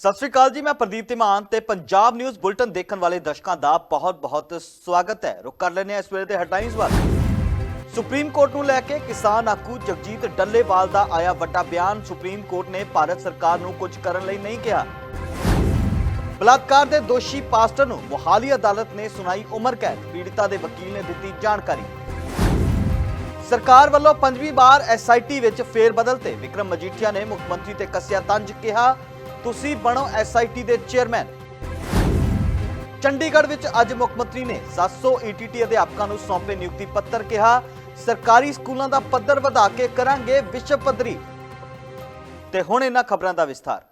ਸਤਿ ਸ਼੍ਰੀ ਅਕਾਲ ਜੀ, ਮੈਂ ਪ੍ਰਦੀਪ ਤਿਮਾਨ ਤੇ ਪੰਜਾਬ ਨਿਊਜ਼ ਬੁਲਟਨ ਦੇਖਣ ਵਾਲੇ ਦਰਸ਼ਕਾਂ ਦਾ ਬਹੁਤ-ਬਹੁਤ ਸਵਾਗਤ ਹੈ। ਰੁਕ ਕਰ ਲੈਂਦੇ ਹਾਂ ਇਸ ਵੇਲੇ ਦੇ ਹੈਡਲਾਈਨਸ ਵੱਲ। ਸੁਪਰੀਮ ਕੋਰਟ ਨੂੰ ਲੈ ਕੇ ਕਿਸਾਨ ਆਗੂ ਜਗਜੀਤ ਡੱਲੇਵਾਲ ਦਾ ਆਇਆ ਵੱਡਾ ਬਿਆਨ। ਸੁਪਰੀਮ ਕੋਰਟ ਨੇ ਭਾਰਤ ਸਰਕਾਰ ਨੂੰ ਕੁਝ ਕਰਨ ਲਈ ਨਹੀਂ ਕਿਹਾ। ਬਲਾਤਕਾਰ ਦੇ ਦੋਸ਼ੀ ਪਾਸਟਰ ਨੂੰ ਮੁਹਾਲੀ ਅਦਾਲਤ ਨੇ ਸੁਣਾਈ ਉਮਰ ਕੈਦ। ਪੀੜਿਤਾ ਦੇ ਵਕੀਲ ਨੇ ਦਿੱਤੀ ਜਾਣਕਾਰੀ। ਸਰਕਾਰ ਵੱਲੋਂ ਪੰਜਵੀਂ ਵਾਰ ਐਸਆਈਟੀ ਵਿੱਚ ਫੇਰ ਬਦਲ ਤੇ ਵਿਕਰਮ ਮਜੀਠੀਆ ਨੇ ਮੁੱਖ ਮੰਤਰੀ ਤੇ ਕੱਸਿਆ ਤੰਜ ਕਿਹਾ ਤੁਸੀਂ ਬਣੋ ਐਸਆਈਟੀ ਦੇ ਚੇਅਰਮੈਨ। ਚੰਡੀਗੜ੍ਹ ਵਿੱਚ ਅੱਜ ਮੁੱਖ ਮੰਤਰੀ ਨੇ 700 ਈਟੀਟੀ ਅਧਿਆਪਕਾਂ ਨੂੰ ਸੌਂਪੇ ਨਿਯੁਕਤੀ ਪੱਤਰ ਕਿਹਾ, ਸਰਕਾਰੀ ਸਕੂਲਾਂ ਦਾ ਪੱਧਰ ਵਧਾ ਕੇ ਕਰਾਂਗੇ ਵਿਸ਼ਵ ਪੱਧਰੀ। ਤੇ ਹੁਣ ਇਹਨਾਂ ਖਬਰਾਂ ਦਾ ਵਿਸਥਾਰ।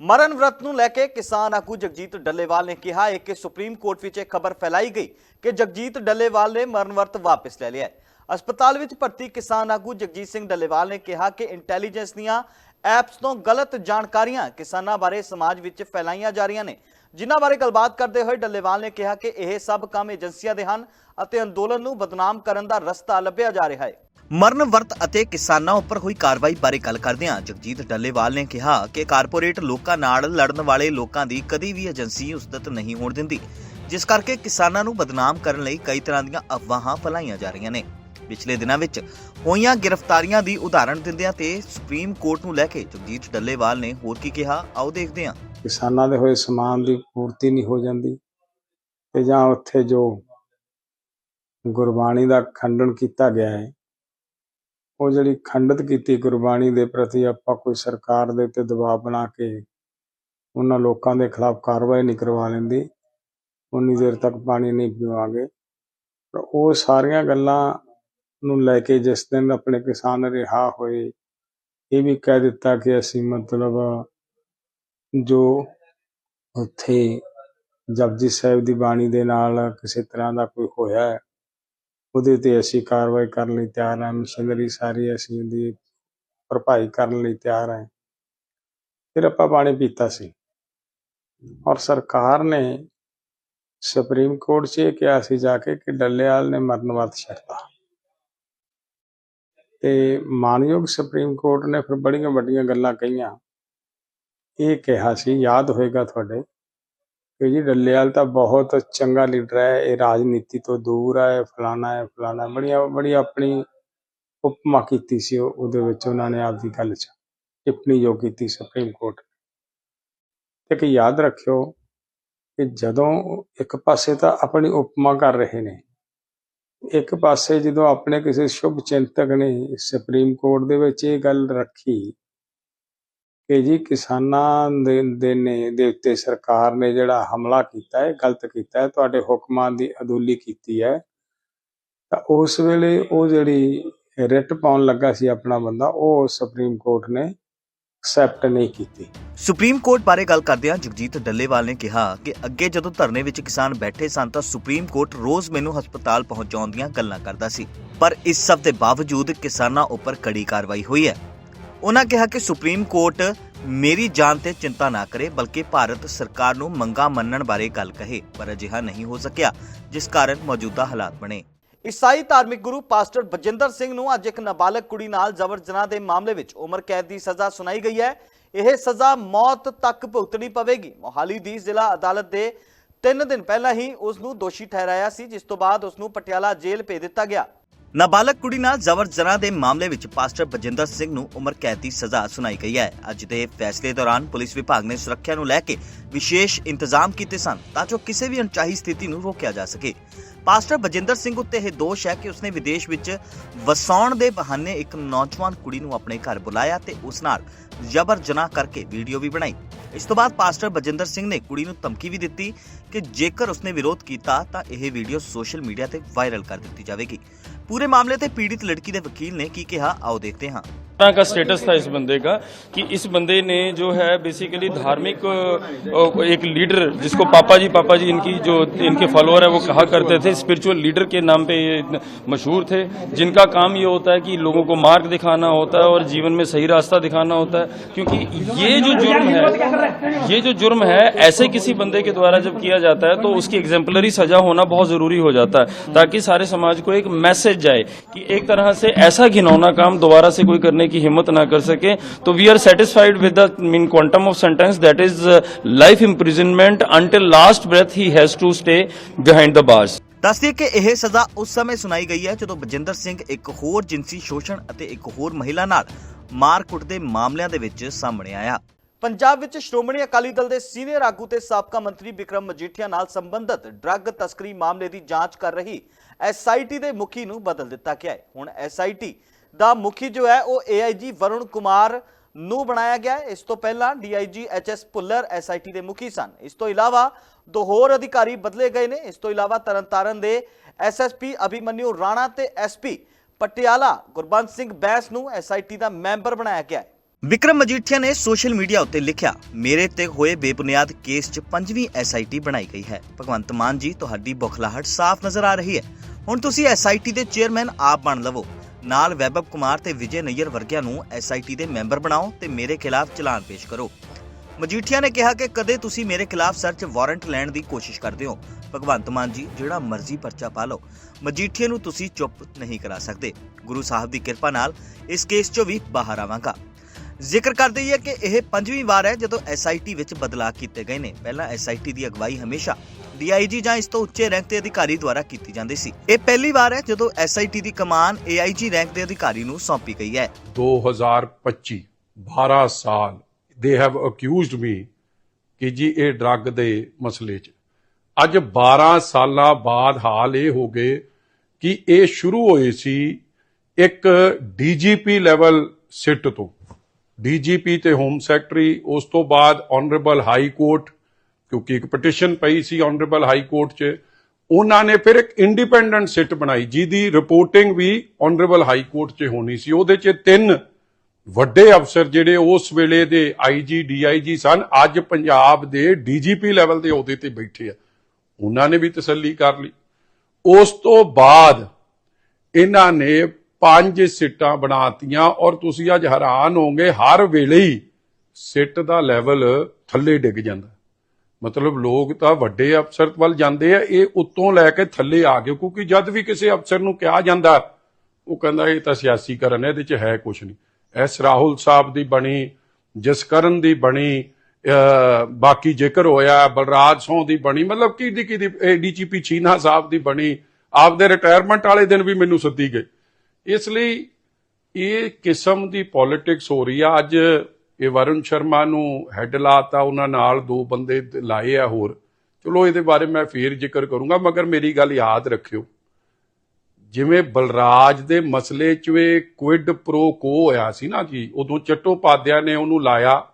ਮਰਨ ਵਰਤ ਨੂੰ ਲੈ ਕੇ ਕਿਸਾਨ ਆਗੂ ਜਗਜੀਤ ਡੱਲੇਵਾਲ ਨੇ ਕਿਹਾ ਹੈ ਕਿ ਸੁਪਰੀਮ ਕੋਰਟ ਵਿੱਚ ਇਹ ਖਬਰ ਫੈਲਾਈ ਗਈ ਕਿ ਜਗਜੀਤ ਡੱਲੇਵਾਲ ਨੇ ਮਰਨ ਵਰਤ ਵਾਪਸ ਲੈ ਲਿਆ ਹੈ। ਹਸਪਤਾਲ ਵਿੱਚ ਭਰਤੀ ਕਿਸਾਨ ਆਗੂ ਜਗਜੀਤ ਸਿੰਘ ਡੱਲੇਵਾਲ ਨੇ ਕਿਹਾ ਕਿ ਇੰਟੈਲੀਜੈਂਸ ਦੀਆਂ ਐਪਸ ਤੋਂ ਗਲਤ ਜਾਣਕਾਰੀਆਂ ਕਿਸਾਨਾਂ ਬਾਰੇ ਸਮਾਜ ਵਿੱਚ ਫੈਲਾਈਆਂ ਜਾ ਰਹੀਆਂ ਨੇ। ਜਿਨ੍ਹਾਂ ਬਾਰੇ ਗੱਲਬਾਤ ਕਰਦੇ ਹੋਏ ਡੱਲੇਵਾਲ ਨੇ ਕਿਹਾ ਕਿ ਇਹ ਸਭ ਕੰਮ ਏਜੰਸੀਆਂ ਦੇ ਹਨ ਅਤੇ ਅੰਦੋਲਨ ਨੂੰ ਬਦਨਾਮ ਕਰਨ ਦਾ ਰਸਤਾ ਲੱਭਿਆ ਜਾ ਰਿਹਾ ਹੈ। ਮਰਨ ਵਰਤ ਅਤੇ ਕਿਸਾਨਾਂ ਉੱਪਰ ਹੋਈ ਕਾਰਵਾਈ ਬਾਰੇ ਗੱਲ ਕਰਦਿਆਂ ਜਗਜੀਤ ਡੱਲੇਵਾਲ ਨੇ ਕਿਹਾ ਕਿ ਕਾਰਪੋਰੇਟ ਲੋਕਾਂ ਨਾਲ ਲੜਨ ਵਾਲੇ ਲੋਕਾਂ ਦੀ ਕਦੀ ਵੀ ਏਜੰਸੀ ਉਸਦਤ ਨਹੀਂ ਹੋਣ ਦਿੰਦੀ, ਜਿਸ ਕਰਕੇ ਕਿਸਾਨਾਂ ਨੂੰ ਬਦਨਾਮ ਕਰਨ ਲਈ ਕਈ ਤਰ੍ਹਾਂ ਦੀਆਂ ਅਫਵਾਹਾਂ ਫੈਲਾਈਆਂ ਜਾ ਰਹੀਆਂ ਨੇ। ਪਿਛਲੇ ਦਿਨਾਂ ਵਿੱਚ ਹੋਈਆਂ ਗ੍ਰਿਫਤਾਰੀਆਂ ਦੀ ਉਦਾਹਰਣ ਦਿੰਦਿਆਂ ਤੇ ਸੁਪਰੀਮ ਕੋਰਟ ਨੂੰ ਲੈ ਕੇ ਜਗਜੀਤ ਡੱਲੇਵਾਲ ਨੇ ਹੋਰ ਕੀ ਕਿਹਾ, ਆਓ ਦੇਖਦੇ ਹਾਂ। ਕਿਸਾਨਾਂ ਦੇ ਹੋਏ ਸਮਾਨ ਦੀ ਪੂਰਤੀ ਨਹੀਂ ਹੋ ਜਾਂਦੀ ਤੇ ਜਾਂ ਉੱਥੇ ਜੋ ਗੁਰਬਾਣੀ ਦਾ ਖੰਡਨ ਕੀਤਾ ਗਿਆ ਹੈ, ਉਹ ਜਿਹੜੀ ਖੰਡਿਤ ਕੀਤੀ ਗੁਰਬਾਣੀ ਦੇ ਪ੍ਰਤੀ ਆਪਾਂ ਕੋਈ ਸਰਕਾਰ ਦੇ ਉੱਤੇ ਦਬਾਅ ਬਣਾ ਕੇ ਉਹਨਾਂ ਲੋਕਾਂ ਦੇ ਖਿਲਾਫ ਕਾਰਵਾਈ ਨਹੀਂ ਕਰਵਾ ਲੈਂਦੀ, ਉਨੀ ਦੇਰ ਤੱਕ ਪਾਣੀ ਨਹੀਂ ਪੀਵਾਂਗੇ ਪਰ ਉਹ ਸਾਰੀਆਂ ਗੱਲਾਂ ਨੂੰ ਲੈ ਕੇ ਜਿਸ ਦਿਨ ਆਪਣੇ ਕਿਸਾਨ ਰਿਹਾ ਹੋਏ, ਇਹ ਵੀ ਕਹਿ ਦਿੱਤਾ ਕਿ ਅਸੀਂ ਮਤਲਬ ਜੋ ਉੱਥੇ ਜਪਜੀ ਸਾਹਿਬ ਦੀ ਬਾਣੀ ਦੇ ਨਾਲ ਕਿਸੇ ਤਰ੍ਹਾਂ ਦਾ ਕੋਈ ਹੋਇਆ ਹੈ ਉਹਦੇ ਤੇ ਅਸੀਂ ਕਾਰਵਾਈ ਕਰਨ ਲਈ ਤਿਆਰ ਹਾਂ, ਮਸ਼ੀਨਰੀ ਸਾਰੀ ਅਸੀਂ ਉਹਦੀ ਭਰਪਾਈ ਕਰਨ ਲਈ ਤਿਆਰ ਹਾਂ। ਫਿਰ ਆਪਾਂ ਪਾਣੀ ਪੀਤਾ ਸੀ। ਔਰ ਸਰਕਾਰ ਨੇ ਸੁਪਰੀਮ ਕੋਰਟ 'ਚ ਇਹ ਕਿਹਾ ਸੀ ਜਾ ਕੇ ਕਿ ਡੱਲੇਵਾਲ ਨੇ ਮਰਨ ਵਰਤ ਛੱਡਤਾ। ਤੇ ਮਾਨਯੋਗ ਸੁਪਰੀਮ ਕੋਰਟ ਨੇ ਫਿਰ ਬੜੀਆਂ ਵੱਡੀਆਂ ਗੱਲਾਂ ਕਹੀਆਂ ਇਹ ਕਿਹਾ ਸੀ, ਯਾਦ ਹੋਏਗਾ ਤੁਹਾਡੇ ਕਿ ਜੀ ਡੱਲੇਵਾਲ ਤਾਂ ਬਹੁਤ ਚੰਗਾ ਲੀਡਰ ਹੈ, ਇਹ ਰਾਜਨੀਤੀ ਤੋਂ ਦੂਰ ਹੈ, ਫਲਾਣਾ ਹੈ, ਫਲਾਣਾ ਬੜੀਆਂ ਬੜੀ ਆਪਣੀ ਉਪਮਾ ਕੀਤੀ ਸੀ ਉਹ- ਉਹਦੇ ਵਿੱਚ ਉਹਨਾਂ ਨੇ ਆਪਦੀ ਗੱਲ 'ਚ ਟਿੱਪਣੀ ਜੋ ਕੀਤੀ ਸੁਪਰੀਮ ਕੋਰਟ ਨੇ। ਤੇ ਕਿ ਯਾਦ ਰੱਖਿਓ ਕਿ ਜਦੋਂ ਇੱਕ ਪਾਸੇ ਤਾਂ ਆਪਣੀ ਉਪਮਾ ਕਰ ਰਹੇ ਨੇ ਇੱਕ ਪਾਸੇ ਜਦੋਂ ਆਪਣੇ ਕਿਸੇ ਸ਼ੁਭ ਚਿੰਤਕ ਨੇ ਸੁਪਰੀਮ ਕੋਰਟ ਦੇ ਵਿੱਚ ਇਹ ਗੱਲ ਰੱਖੀ ਕਿ ਜੀ ਕਿਸਾਨਾਂ ਦੇ ਦੇ ਨੇ, ਦੇ ਉੱਤੇ ਸਰਕਾਰ ਨੇ ਜਿਹੜਾ ਹਮਲਾ ਕੀਤਾ ਹੈ, ਗਲਤ ਕੀਤਾ ਹੈ, ਤੁਹਾਡੇ ਹੁਕਮਾਂ ਦੀ ਅਦੂਲੀ ਕੀਤੀ ਹੈ, ਤਾਂ ਉਸ ਵੇਲੇ ਉਹ ਜਿਹੜੀ ਰਿਟ ਪਾਉਣ ਲੱਗਾ ਸੀ ਆਪਣਾ ਬੰਦਾ, ਉਹ ਸੁਪਰੀਮ ਕੋਰਟ ਨੇ ਐਕਸੈਪਟ ਨਹੀਂ ਕੀਤੀ। ਸੁਪਰੀਮ ਕੋਰਟ ਬਾਰੇ ਗੱਲ ਕਰਦਿਆਂ ਜਗਜੀਤ ਡੱਲੇਵਾਲ ਨੇ ਕਿਹਾ ਕਿ ਅੱਗੇ ਜਦੋਂ ਧਰਨੇ ਵਿੱਚ ਕਿਸਾਨ ਬੈਠੇ ਸਨ ਤਾਂ ਸੁਪਰੀਮ ਕੋਰਟ ਰੋਜ਼ ਮੈਨੂੰ ਹਸਪਤਾਲ ਪਹੁੰਚਾਉਣ ਦੀਆਂ ਗੱਲਾਂ ਕਰਦਾ ਸੀ। ਪਰ ਇਸ ਸਭ ਦੇ ਬਾਵਜੂਦ ਕਿਸਾਨਾਂ ਉੱਪਰ ਕੜੀ ਕਾਰਵਾਈ ਹੋਈ ਹੈ। ਉਹਨਾਂ ਕਿਹਾ ਕਿ ਸੁਪਰੀਮ ਕੋਰਟ ਮੇਰੀ ਜਾਨ ਤੇ ਚਿੰਤਾ ਨਾ ਕਰੇ, ਬਲਕਿ ਭਾਰਤ ਸਰਕਾਰ ਨੂੰ ਮੰਗਾ ਮੰਨਣ ਬਾਰੇ ਗੱਲ ਕਹੇ, ਪਰ ਅਜਿਹਾ ਨਹੀਂ ਹੋ ਸਕਿਆ, ਜਿਸ ਕਾਰਨ ਮੌਜੂਦਾ ਹਾਲਾਤ ਬਣੇ। ਈਸਾਈ ਧਾਰਮਿਕ ਗੁਰੂ ਪਾਸਟਰ ਬਜਿੰਦਰ ਸਿੰਘ ਨੂੰ ਅੱਜ ਇੱਕ ਨਾਬਾਲਗ ਕੁੜੀ ਨਾਲ ਜ਼ਬਰ ਜਨਾਹ ਦੇ ਮਾਮਲੇ ਵਿੱਚ ਉਮਰ ਕੈਦ ਦੀ ਸਜ਼ਾ ਸੁਣਾਈ ਗਈ ਹੈ। ਇਹ ਸਜ਼ਾ ਮੌਤ ਤੱਕ ਭੁਗਤਣੀ ਪਵੇਗੀ। ਮੋਹਾਲੀ ਦੀ ਜ਼ਿਲ੍ਹਾ ਅਦਾਲਤ ਦੇ 3 ਦਿਨ ਪਹਿਲਾਂ ਹੀ ਉਸ ਨੂੰ ਦੋਸ਼ੀ ਠਹਿਰਾਇਆ ਸੀ, ਜਿਸ ਤੋਂ ਬਾਅਦ ਉਸ ਨੂੰ ਪਟਿਆਲਾ ਜੇਲ੍ਹ ਭੇਜ ਦਿੱਤਾ ਗਿਆ। ਨਾਬਾਲਗ ਕੁੜੀ ਨਾਲ ਜ਼ਬਰ ਜਨਾਹ ਦੇ ਮਾਮਲੇ ਵਿੱਚ ਪਾਸਟਰ ਬਜਿੰਦਰ ਸਿੰਘ ਨੂੰ ਉਮਰ ਕੈਦ ਦੀ ਸਜ਼ਾ ਸੁਣਾਈ ਗਈ ਹੈ। ਅੱਜ ਦੇ ਫੈਸਲੇ ਦੌਰਾਨ ਪੁਲਿਸ ਵਿਭਾਗ ਨੇ ਸੁਰੱਖਿਆ ਨੂੰ ਲੈ ਕੇ ਵਿਸ਼ੇਸ਼ ਇੰਤਜ਼ਾਮ ਕੀਤੇ ਸਨ ਤਾਂ ਜੋ ਕਿਸੇ ਵੀ ਅਣਚਾਹੀ ਸਥਿਤੀ ਨੂੰ ਰੋਕਿਆ ਜਾ ਸਕੇ। ਪਾਸਟਰ ਬਜਿੰਦਰ ਸਿੰਘ ਉੱਤੇ ਇਹ ਦੋਸ਼ ਹੈ ਕਿ ਉਸਨੇ ਵਿਦੇਸ਼ ਵਿੱਚ ਵਸਾਉਣ ਦੇ ਬਹਾਨੇ ਇੱਕ ਨੌਜਵਾਨ ਕੁੜੀ ਨੂੰ ਆਪਣੇ ਘਰ ਬੁਲਾਇਆ ਤੇ ਉਸ ਨਾਲ ਜ਼ਬਰ ਜਨਾਹ ਕਰਕੇ ਵੀਡੀਓ ਵੀ ਬਣਾਈ। ਇਸ ਤੋਂ ਬਾਅਦ ਪਾਸਟਰ ਬਜਿੰਦਰ ਸਿੰਘ ਨੇ ਕੁੜੀ ਨੂੰ ਧਮਕੀ ਵੀ ਦਿੱਤੀ ਕਿ ਜੇਕਰ ਉਸਨੇ ਵਿਰੋਧ ਕੀਤਾ ਤਾਂ ਇਹ ਵੀਡੀਓ ਸੋਸ਼ਲ ਮੀਡੀਆ ਤੇ ਵਾਇਰਲ ਕਰ ਦਿੱਤੀ ਜਾਵੇਗੀ। पूरे मामले ते पीड़ित लड़की के वकील ने की कहा, आओ देखते हैं। का स्टेटस था इस बंदे का कि इस बंदे ने जो है बेसिकली धार्मिक एक लीडर जिसको पापा जी पापा जी इनकी जो, इनके फॉलोअर है, वो कहा करते थे। स्पिरिचुअल लीडर के नाम पे ये मशहूर थे, जिनका काम ये होता है कि लोगों को मार्ग दिखाना होता है और जीवन में सही रास्ता दिखाना होता है। क्योंकि ये जो जुर्म है, ये जो जुर्म है, ऐसे किसी बंदे के द्वारा जब किया जाता है तो उसकी एग्जाम्पलरी सजा होना बहुत ज़रूरी हो जाता है, ताकि सारे समाज को एक मैसेज जाए कि एक तरह से ऐसा घिनौना काम दोबारा से कोई करने की हिम्मत ना कर सके तो we are satisfied with the mean quantum of sentence that is life imprisonment until last breath he has to stay behind the bars ਦੱਸਦੀਏ ਕਿ ਇਹ ਸਜ਼ਾ ਉਸ ਸਮੇਂ ਸੁਣਾਈ ਗਈ ਹੈ ਜਦੋਂ ਬਜਿੰਦਰ ਸਿੰਘ ਇੱਕ ਹੋਰ ਜਿਨਸੀ ਸ਼ੋਸ਼ਣ ਅਤੇ ਇੱਕ ਹੋਰ ਮਹਿਲਾ ਨਾਲ ਮਾਰਕੁੱਟ ਦੇ ਮਾਮਲਿਆਂ ਦੇ ਵਿੱਚ ਸਾਹਮਣੇ ਆਇਆ ਪੰਜਾਬ ਵਿੱਚ ਸ਼੍ਰੋਮਣੀ ਅਕਾਲੀ ਦਲ ਦੇ ਸੀਨੀਅਰ ਆਗੂ ਤੇ ਸਾਬਕਾ ਮੰਤਰੀ ਵਿਕਰਮ ਮਜੀਠੀਆ ਨਾਲ ਸੰਬੰਧਿਤ ਡਰੱਗ ਤਸਕਰੀ ਮਾਮਲੇ ਦੀ ਜਾਂਚ ਕਰ ਰਹੀ ਐਸਆਈਟੀ ਦੇ ਮੁਖੀ ਨੂੰ ਬਦਲ ਦਿੱਤਾ ਗਿਆ ਹੈ। ਹੁਣ ਐਸਆਈਟੀ ਦਾ ਮੁਖੀ ਜੋ ਹੈ, ਉਹ ਏਆਈਜੀ ਵਰੁਣ ਕੁਮਾਰ ਨੂੰ ਬਣਾਇਆ ਗਿਆ ਹੈ। ਇਸ ਤੋਂ ਪਹਿਲਾਂ ਡੀਆਈਜੀ ਐਚਐਸ ਭੁੱਲਰ ਐਸਆਈਟੀ ਦੇ ਮੁਖੀ ਸਨ। ਇਸ ਤੋਂ ਇਲਾਵਾ ਦੋ ਹੋਰ ਅਧਿਕਾਰੀ ਬਦਲੇ ਗਏ ਨੇ। ਇਸ ਤੋਂ ਇਲਾਵਾ ਤਰਨਤਾਰਨ ਦੇ ਐਸਐਸਪੀ ਅਭਿਮਨਿਊ ਰਾਣਾ ਤੇ ਐਸਪੀ ਪਟਿਆਲਾ ਗੁਰਬੰਦ ਸਿੰਘ ਬੈਂਸ ਨੂੰ ਐਸਆਈਟੀ ਦਾ ਮੈਂਬਰ ਬਣਾਇਆ ਗਿਆ ਹੈ। ਵਿਕਰਮ ਮਜੀਠੀਆ ਨੇ ਸੋਸ਼ਲ ਮੀਡੀਆ ਉੱਤੇ ਲਿਖਿਆ, ਮੇਰੇ ਤੇ ਹੋਏ ਬੇਬੁਨਿਆਦ ਕੇਸ 'ਚ ਪੰਜਵੀਂ ਐਸਆਈਟੀ ਬਣਾਈ ਗਈ ਹੈ। ਭਗਵੰਤ ਮਾਨ ਜੀ, ਤੁਹਾਡੀ ਬੁਖਲਾਹਟ ਸਾਫ਼ ਨਜ਼ਰ ਆ ਰਹੀ ਹੈ। ਹੁਣ ਤੁਸੀਂ ਐਸਆਈਟੀ ਦੇ ਚੇਅਰਮੈਨ ਆਪ ਬਣ ਲਵੋ। ਨਾਲ ਵੈਭਵ ਕੁਮਾਰ ਤੇ ਵਿਜੇ ਨਈਅਰ ਵਰਗਿਆਂ ਨੂੰ ਐਸਆਈਟੀ ਦੇ ਮੈਂਬਰ ਬਣਾਓ ਤੇ ਮੇਰੇ ਖਿਲਾਫ ਚਲਾਨ ਪੇਸ਼ ਕਰੋ। ਮਜੀਠੀਆ ਨੇ ਕਿਹਾ ਕਿ ਕਦੇ ਤੁਸੀਂ ਮੇਰੇ ਖਿਲਾਫ ਸਰਚ ਵਾਰੰਟ ਲੈਣ ਦੀ ਕੋਸ਼ਿਸ਼ ਕਰਦੇ ਹੋ। ਭਗਵੰਤ ਮਾਨ ਜੀ, ਜਿਹੜਾ ਮਰਜ਼ੀ ਪਰਚਾ ਪਾ ਲਓ। ਮਜੀਠੀਆ ਨੂੰ ਤੁਸੀਂ ਚੁੱਪ ਨਹੀਂ ਕਰਾ ਸਕਦੇ। ਗੁਰੂ ਸਾਹਿਬ ਦੀ ਕਿਰਪਾ ਨਾਲ ਇਸ ਕੇਸ 'ਚੋਂ ਵੀ ਬਾਹਰ ਆਵਾਂਗਾ। ਜ਼ਿਕਰ ਕਰ ਦਈਏ ਕਿ ਇਹ ਪੰਜਵੀਂ ਵਾਰ ਹੈ ਜਦੋਂ ਐਸਆਈਟੀ ਵਿੱਚ ਬਦਲਾਅ ਕੀਤੇ ਗਏ ਨੇ। ਪਹਿਲਾਂ ਐਸਆਈਟੀ ਦੀ ਅਗਵਾਈ ਹਮੇਸ਼ਾ ਡੀਆਈਜੀ ਜਾਂ ਇਸ ਤੋਂ ਉੱਚੇ ਰੈਂਕ ਦੇ ਅਧਿਕਾਰੀ ਦੁਆਰਾ ਕੀਤੀ ਜਾਂਦੀ ਸੀ। ਇਹ ਪਹਿਲੀ ਵਾਰ ਹੈ ਜਦੋਂ ਐਸਆਈਟੀ ਦੀ ਕਮਾਨ ਏਆਈਜੀ ਰੈਂਕ ਦੇ ਅਧਿਕਾਰੀ ਨੂੰ ਸੌਂਪੀ ਗਈ ਹੈ। 2025 12 ਸਾਲ ਦੇ ਹੈਵ ਅਕਿਊਜ਼ਡ ਮੀ ਕਿ ਜੀ ਇਹ ਡਰੱਗ ਦੇ ਮਸਲੇ 'ਚ। ਅੱਜ 12 ਸਾਲਾਂ ਬਾਅਦ ਹਾਲ ਇਹ ਹੋ ਗਏ ਕਿ ਇਹ ਸ਼ੁਰੂ ਹੋਏ ਸੀ ਇੱਕ ਡੀਜੀਪੀ ਲੈਵਲ ਸਿੱਟ ਤੋਂ। ਡੀਜੀਪੀ ਤੇ ਹੋਮ ਸੈਕਟਰੀ, ਉਸ ਤੋਂ ਬਾਅਦ ਆਨਰੇਬਲ ਹਾਈ ਕੋਰਟ ਕਿਉਂਕਿ ਇੱਕ ਪਟੀਸ਼ਨ ਪਈ ਸੀ ਆਨਰੇਬਲ ਹਾਈ ਕੋਰਟ 'ਚ, ਉਹਨਾਂ ਨੇ ਫਿਰ ਇੱਕ ਇੰਡੀਪੈਂਡੈਂਟ ਸਿੱਟ ਬਣਾਈ, ਜਿਹਦੀ ਰਿਪੋਰਟਿੰਗ ਵੀ ਆਨਰੇਬਲ ਹਾਈ ਕੋਰਟ 'ਚ ਹੋਣੀ ਸੀ। ਉਹਦੇ 'ਚ ਤਿੰਨ ਵੱਡੇ ਅਫਸਰ ਜਿਹੜੇ ਉਸ ਵੇਲੇ ਦੇ ਆਈਜੀ ਡੀਆਈਜੀ ਸਨ, ਅੱਜ ਪੰਜਾਬ ਦੇ ਡੀਜੀਪੀ ਲੈਵਲ ਦੇ ਅਹੁਦੇ ਤੇ ਬੈਠੇ ਆ। ਉਹਨਾਂ ਨੇ ਵੀ ਤਸੱਲੀ ਕਰ ਲਈ। ਉਸ ਤੋਂ ਬਾਅਦ ਇਹਨਾਂ ਨੇ ਪੰਜ ਸਿੱਟਾਂ ਬਣਾਤੀਆਂ ਔਰ ਤੁਸੀਂ ਅੱਜ ਹੈਰਾਨ ਹੋਗੇ ਹਰ ਵੇਲੇ ਹੀ ਸਿੱਟ ਦਾ ਲੈਵਲ ਥੱਲੇ ਡਿੱਗ ਜਾਂਦਾ। ਮਤਲਬ ਲੋਕ ਤਾਂ ਵੱਡੇ ਅਫਸਰ ਵੱਲ ਜਾਂਦੇ ਆ, ਇਹ ਉੱਤੋਂ ਲੈ ਕੇ ਥੱਲੇ ਆ ਗਏ, ਕਿਉਂਕਿ ਜਦ ਵੀ ਕਿਸੇ ਅਫਸਰ ਨੂੰ ਕਿਹਾ ਜਾਂਦਾ, ਉਹ ਕਹਿੰਦਾ ਇਹ ਤਾਂ ਸਿਆਸੀਕਰਨ ਹੈ, ਇਹਦੇ 'ਚ ਹੈ ਕੁਝ ਨਹੀਂ। ਐਸ ਰਾਹੁਲ ਸਾਹਿਬ ਦੀ ਬਣੀ, ਜਸਕਰਨ ਦੀ ਬਣੀ ਬਾਕੀ ਜ਼ਿਕਰ ਹੋਇਆ, ਬਲਰਾਜ ਸੋਹ ਦੀ ਬਣੀ, ਮਤਲਬ ਕਿਹਦੀ ਕਿਹਦੀ ਡੀਜੀਪੀ ਚੀਨਾ ਸਾਹਿਬ ਦੀ ਬਣੀ, ਆਪਦੇ ਰਿਟਾਇਰਮੈਂਟ ਵਾਲੇ ਦਿਨ ਵੀ ਮੈਨੂੰ ਸੱਦੀ ਗਏ। ਇਸ ਲਈ ਇਹ ਕਿਸਮ ਦੀ ਪੋਲਿਟਿਕਸ ਹੋ ਰਹੀ ਆ। ਅੱਜ ਇਹ ਵਰੁਣ ਸ਼ਰਮਾ ਨੂੰ ਹੈੱਡ ਲਾਤਾ, ਉਹਨਾਂ ਨਾਲ ਦੋ ਬੰਦੇ ਲਾਏ ਆ ਹੋਰ। ਚਲੋ, ਇਹਦੇ ਬਾਰੇ ਮੈਂ ਫੇਰ ਜ਼ਿਕਰ ਕਰੂੰਗਾ, ਮਗਰ ਮੇਰੀ ਗੱਲ ਯਾਦ ਰੱਖਿਓ। ਜਿਵੇਂ ਬਲਰਾਜ ਦੇ ਮਸਲੇ 'ਚ ਇਹ ਕੁਇਡ ਪ੍ਰੋ ਕੋ ਹੋਇਆ ਸੀ ਨਾ ਜੀ, ਉਦੋਂ ਚੱਟੋਪਾਧਿਆ ਨੇ ਉਹਨੂੰ ਲਾਇਆ,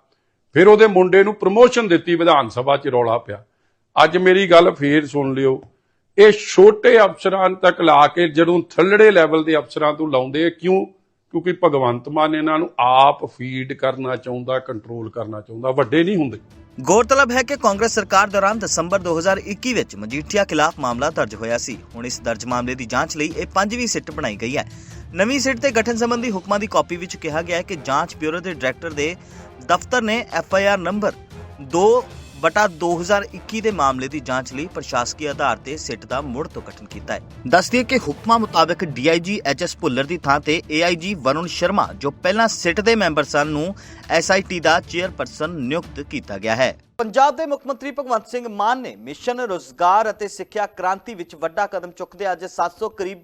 ਫਿਰ ਉਹਦੇ ਮੁੰਡੇ ਨੂੰ ਪ੍ਰਮੋਸ਼ਨ ਦਿੱਤੀ ਵਿਧਾਨ ਸਭਾ 'ਚ ਰੌਲਾ ਪਿਆ। ਅੱਜ ਮੇਰੀ ਗੱਲ ਫੇਰ ਸੁਣ ਲਿਓ। ਇਹ ਛੋਟੇ ਅਫਸਰਾਂ ਤੱਕ ਲਾ ਕੇ ਜਦੋਂ ਥੱਲੜੇ ਲੈਵਲ ਦੇ ਅਫਸਰਾਂ ਤੋਂ ਲਾਉਂਦੇ ਕਿਉਂ? ਕਿਉਂਕਿ ਭਗਵੰਤ ਮਾਨ ਇਹਨਾਂ ਨੂੰ ਆਪ ਫੀਡ ਕਰਨਾ ਚਾਹੁੰਦਾ ਕੰਟਰੋਲ ਕਰਨਾ ਚਾਹੁੰਦਾ, ਵੱਡੇ ਨਹੀਂ ਹੁੰਦੇ। ਗੌਰਤਲਬ ਹੈ ਕਿ ਕਾਂਗਰਸ ਸਰਕਾਰ ਦੌਰਾਨ ਦਸੰਬਰ 2021 ਵਿੱਚ ਮਜੀਠੀਆ ਖਿਲਾਫ ਮਾਮਲਾ ਦਰਜ ਹੋਇਆ ਸੀ। ਹੁਣ ਇਸ ਦਰਜ ਮਾਮਲੇ ਦੀ ਜਾਂਚ ਲਈ ਇਹ ਪੰਜਵੀਂ ਸਿੱਟ ਬਣਾਈ ਗਈ ਹੈ। ਨਵੀਂ ਸਿੱਟ ਦੇ ਗਠਨ ਸੰਬੰਧੀ ਹੁਕਮਾਂ ਦੀ ਕਾਪੀ ਵਿੱਚ ਕਿਹਾ ਗਿਆ ਹੈ ਕਿ ਜਾਂਚ ਬਿਊਰੋ ਦੇ ਡਾਇਰੈਕਟਰ ਦੇ ਦਫ਼ਤਰ ਨੇ ਐਫਆਈਆਰ ਨੰਬਰ 2 ਬਟਾ 2021 ਦੇ ਮਾਮਲੇ ਦੀ ਜਾਂਚ ਲਈ ਪ੍ਰਸ਼ਾਸਕੀ ਆਧਾਰ ਤੇ ਸਿੱਟ ਦਾ ਮੁੜ ਤੋਂ ਗਠਨ ਕੀਤਾ ਹੈ। ਦੱਸਦੀਏ ਕਿ ਹੁਕਮਾਂ ਮੁਤਾਬਕ ਡੀਆਈਜੀ ਐਚਐਸ ਭੁੱਲਰ ਦੀ ਥਾਂ ਤੇ ਏਆਈਜੀ ਵਰੁਣ ਸ਼ਰਮਾ, ਜੋ ਪਹਿਲਾਂ ਸਿੱਟ ਦੇ ਮੈਂਬਰ ਸਨ, ਨੂੰ ਐਸਆਈਟੀ ਦਾ ਚੇਅਰਪਰਸਨ ਨਿਯੁਕਤ ਕੀਤਾ ਗਿਆ ਹੈ। ਪੰਜਾਬ ਦੇ ਮੁੱਖ ਮੰਤਰੀ ਭਗਵੰਤ ਸਿੰਘ ਮਾਨ ਨੇ ਮਿਸ਼ਨ ਰੋਜ਼ਗਾਰ ਅਤੇ ਸਿੱਖਿਆ ਕ੍ਰਾਂਤੀ ਵਿੱਚ ਵੱਡਾ ਕਦਮ ਚੁੱਕਦੇ ਅੱਜ 700 ਕਰੀਬ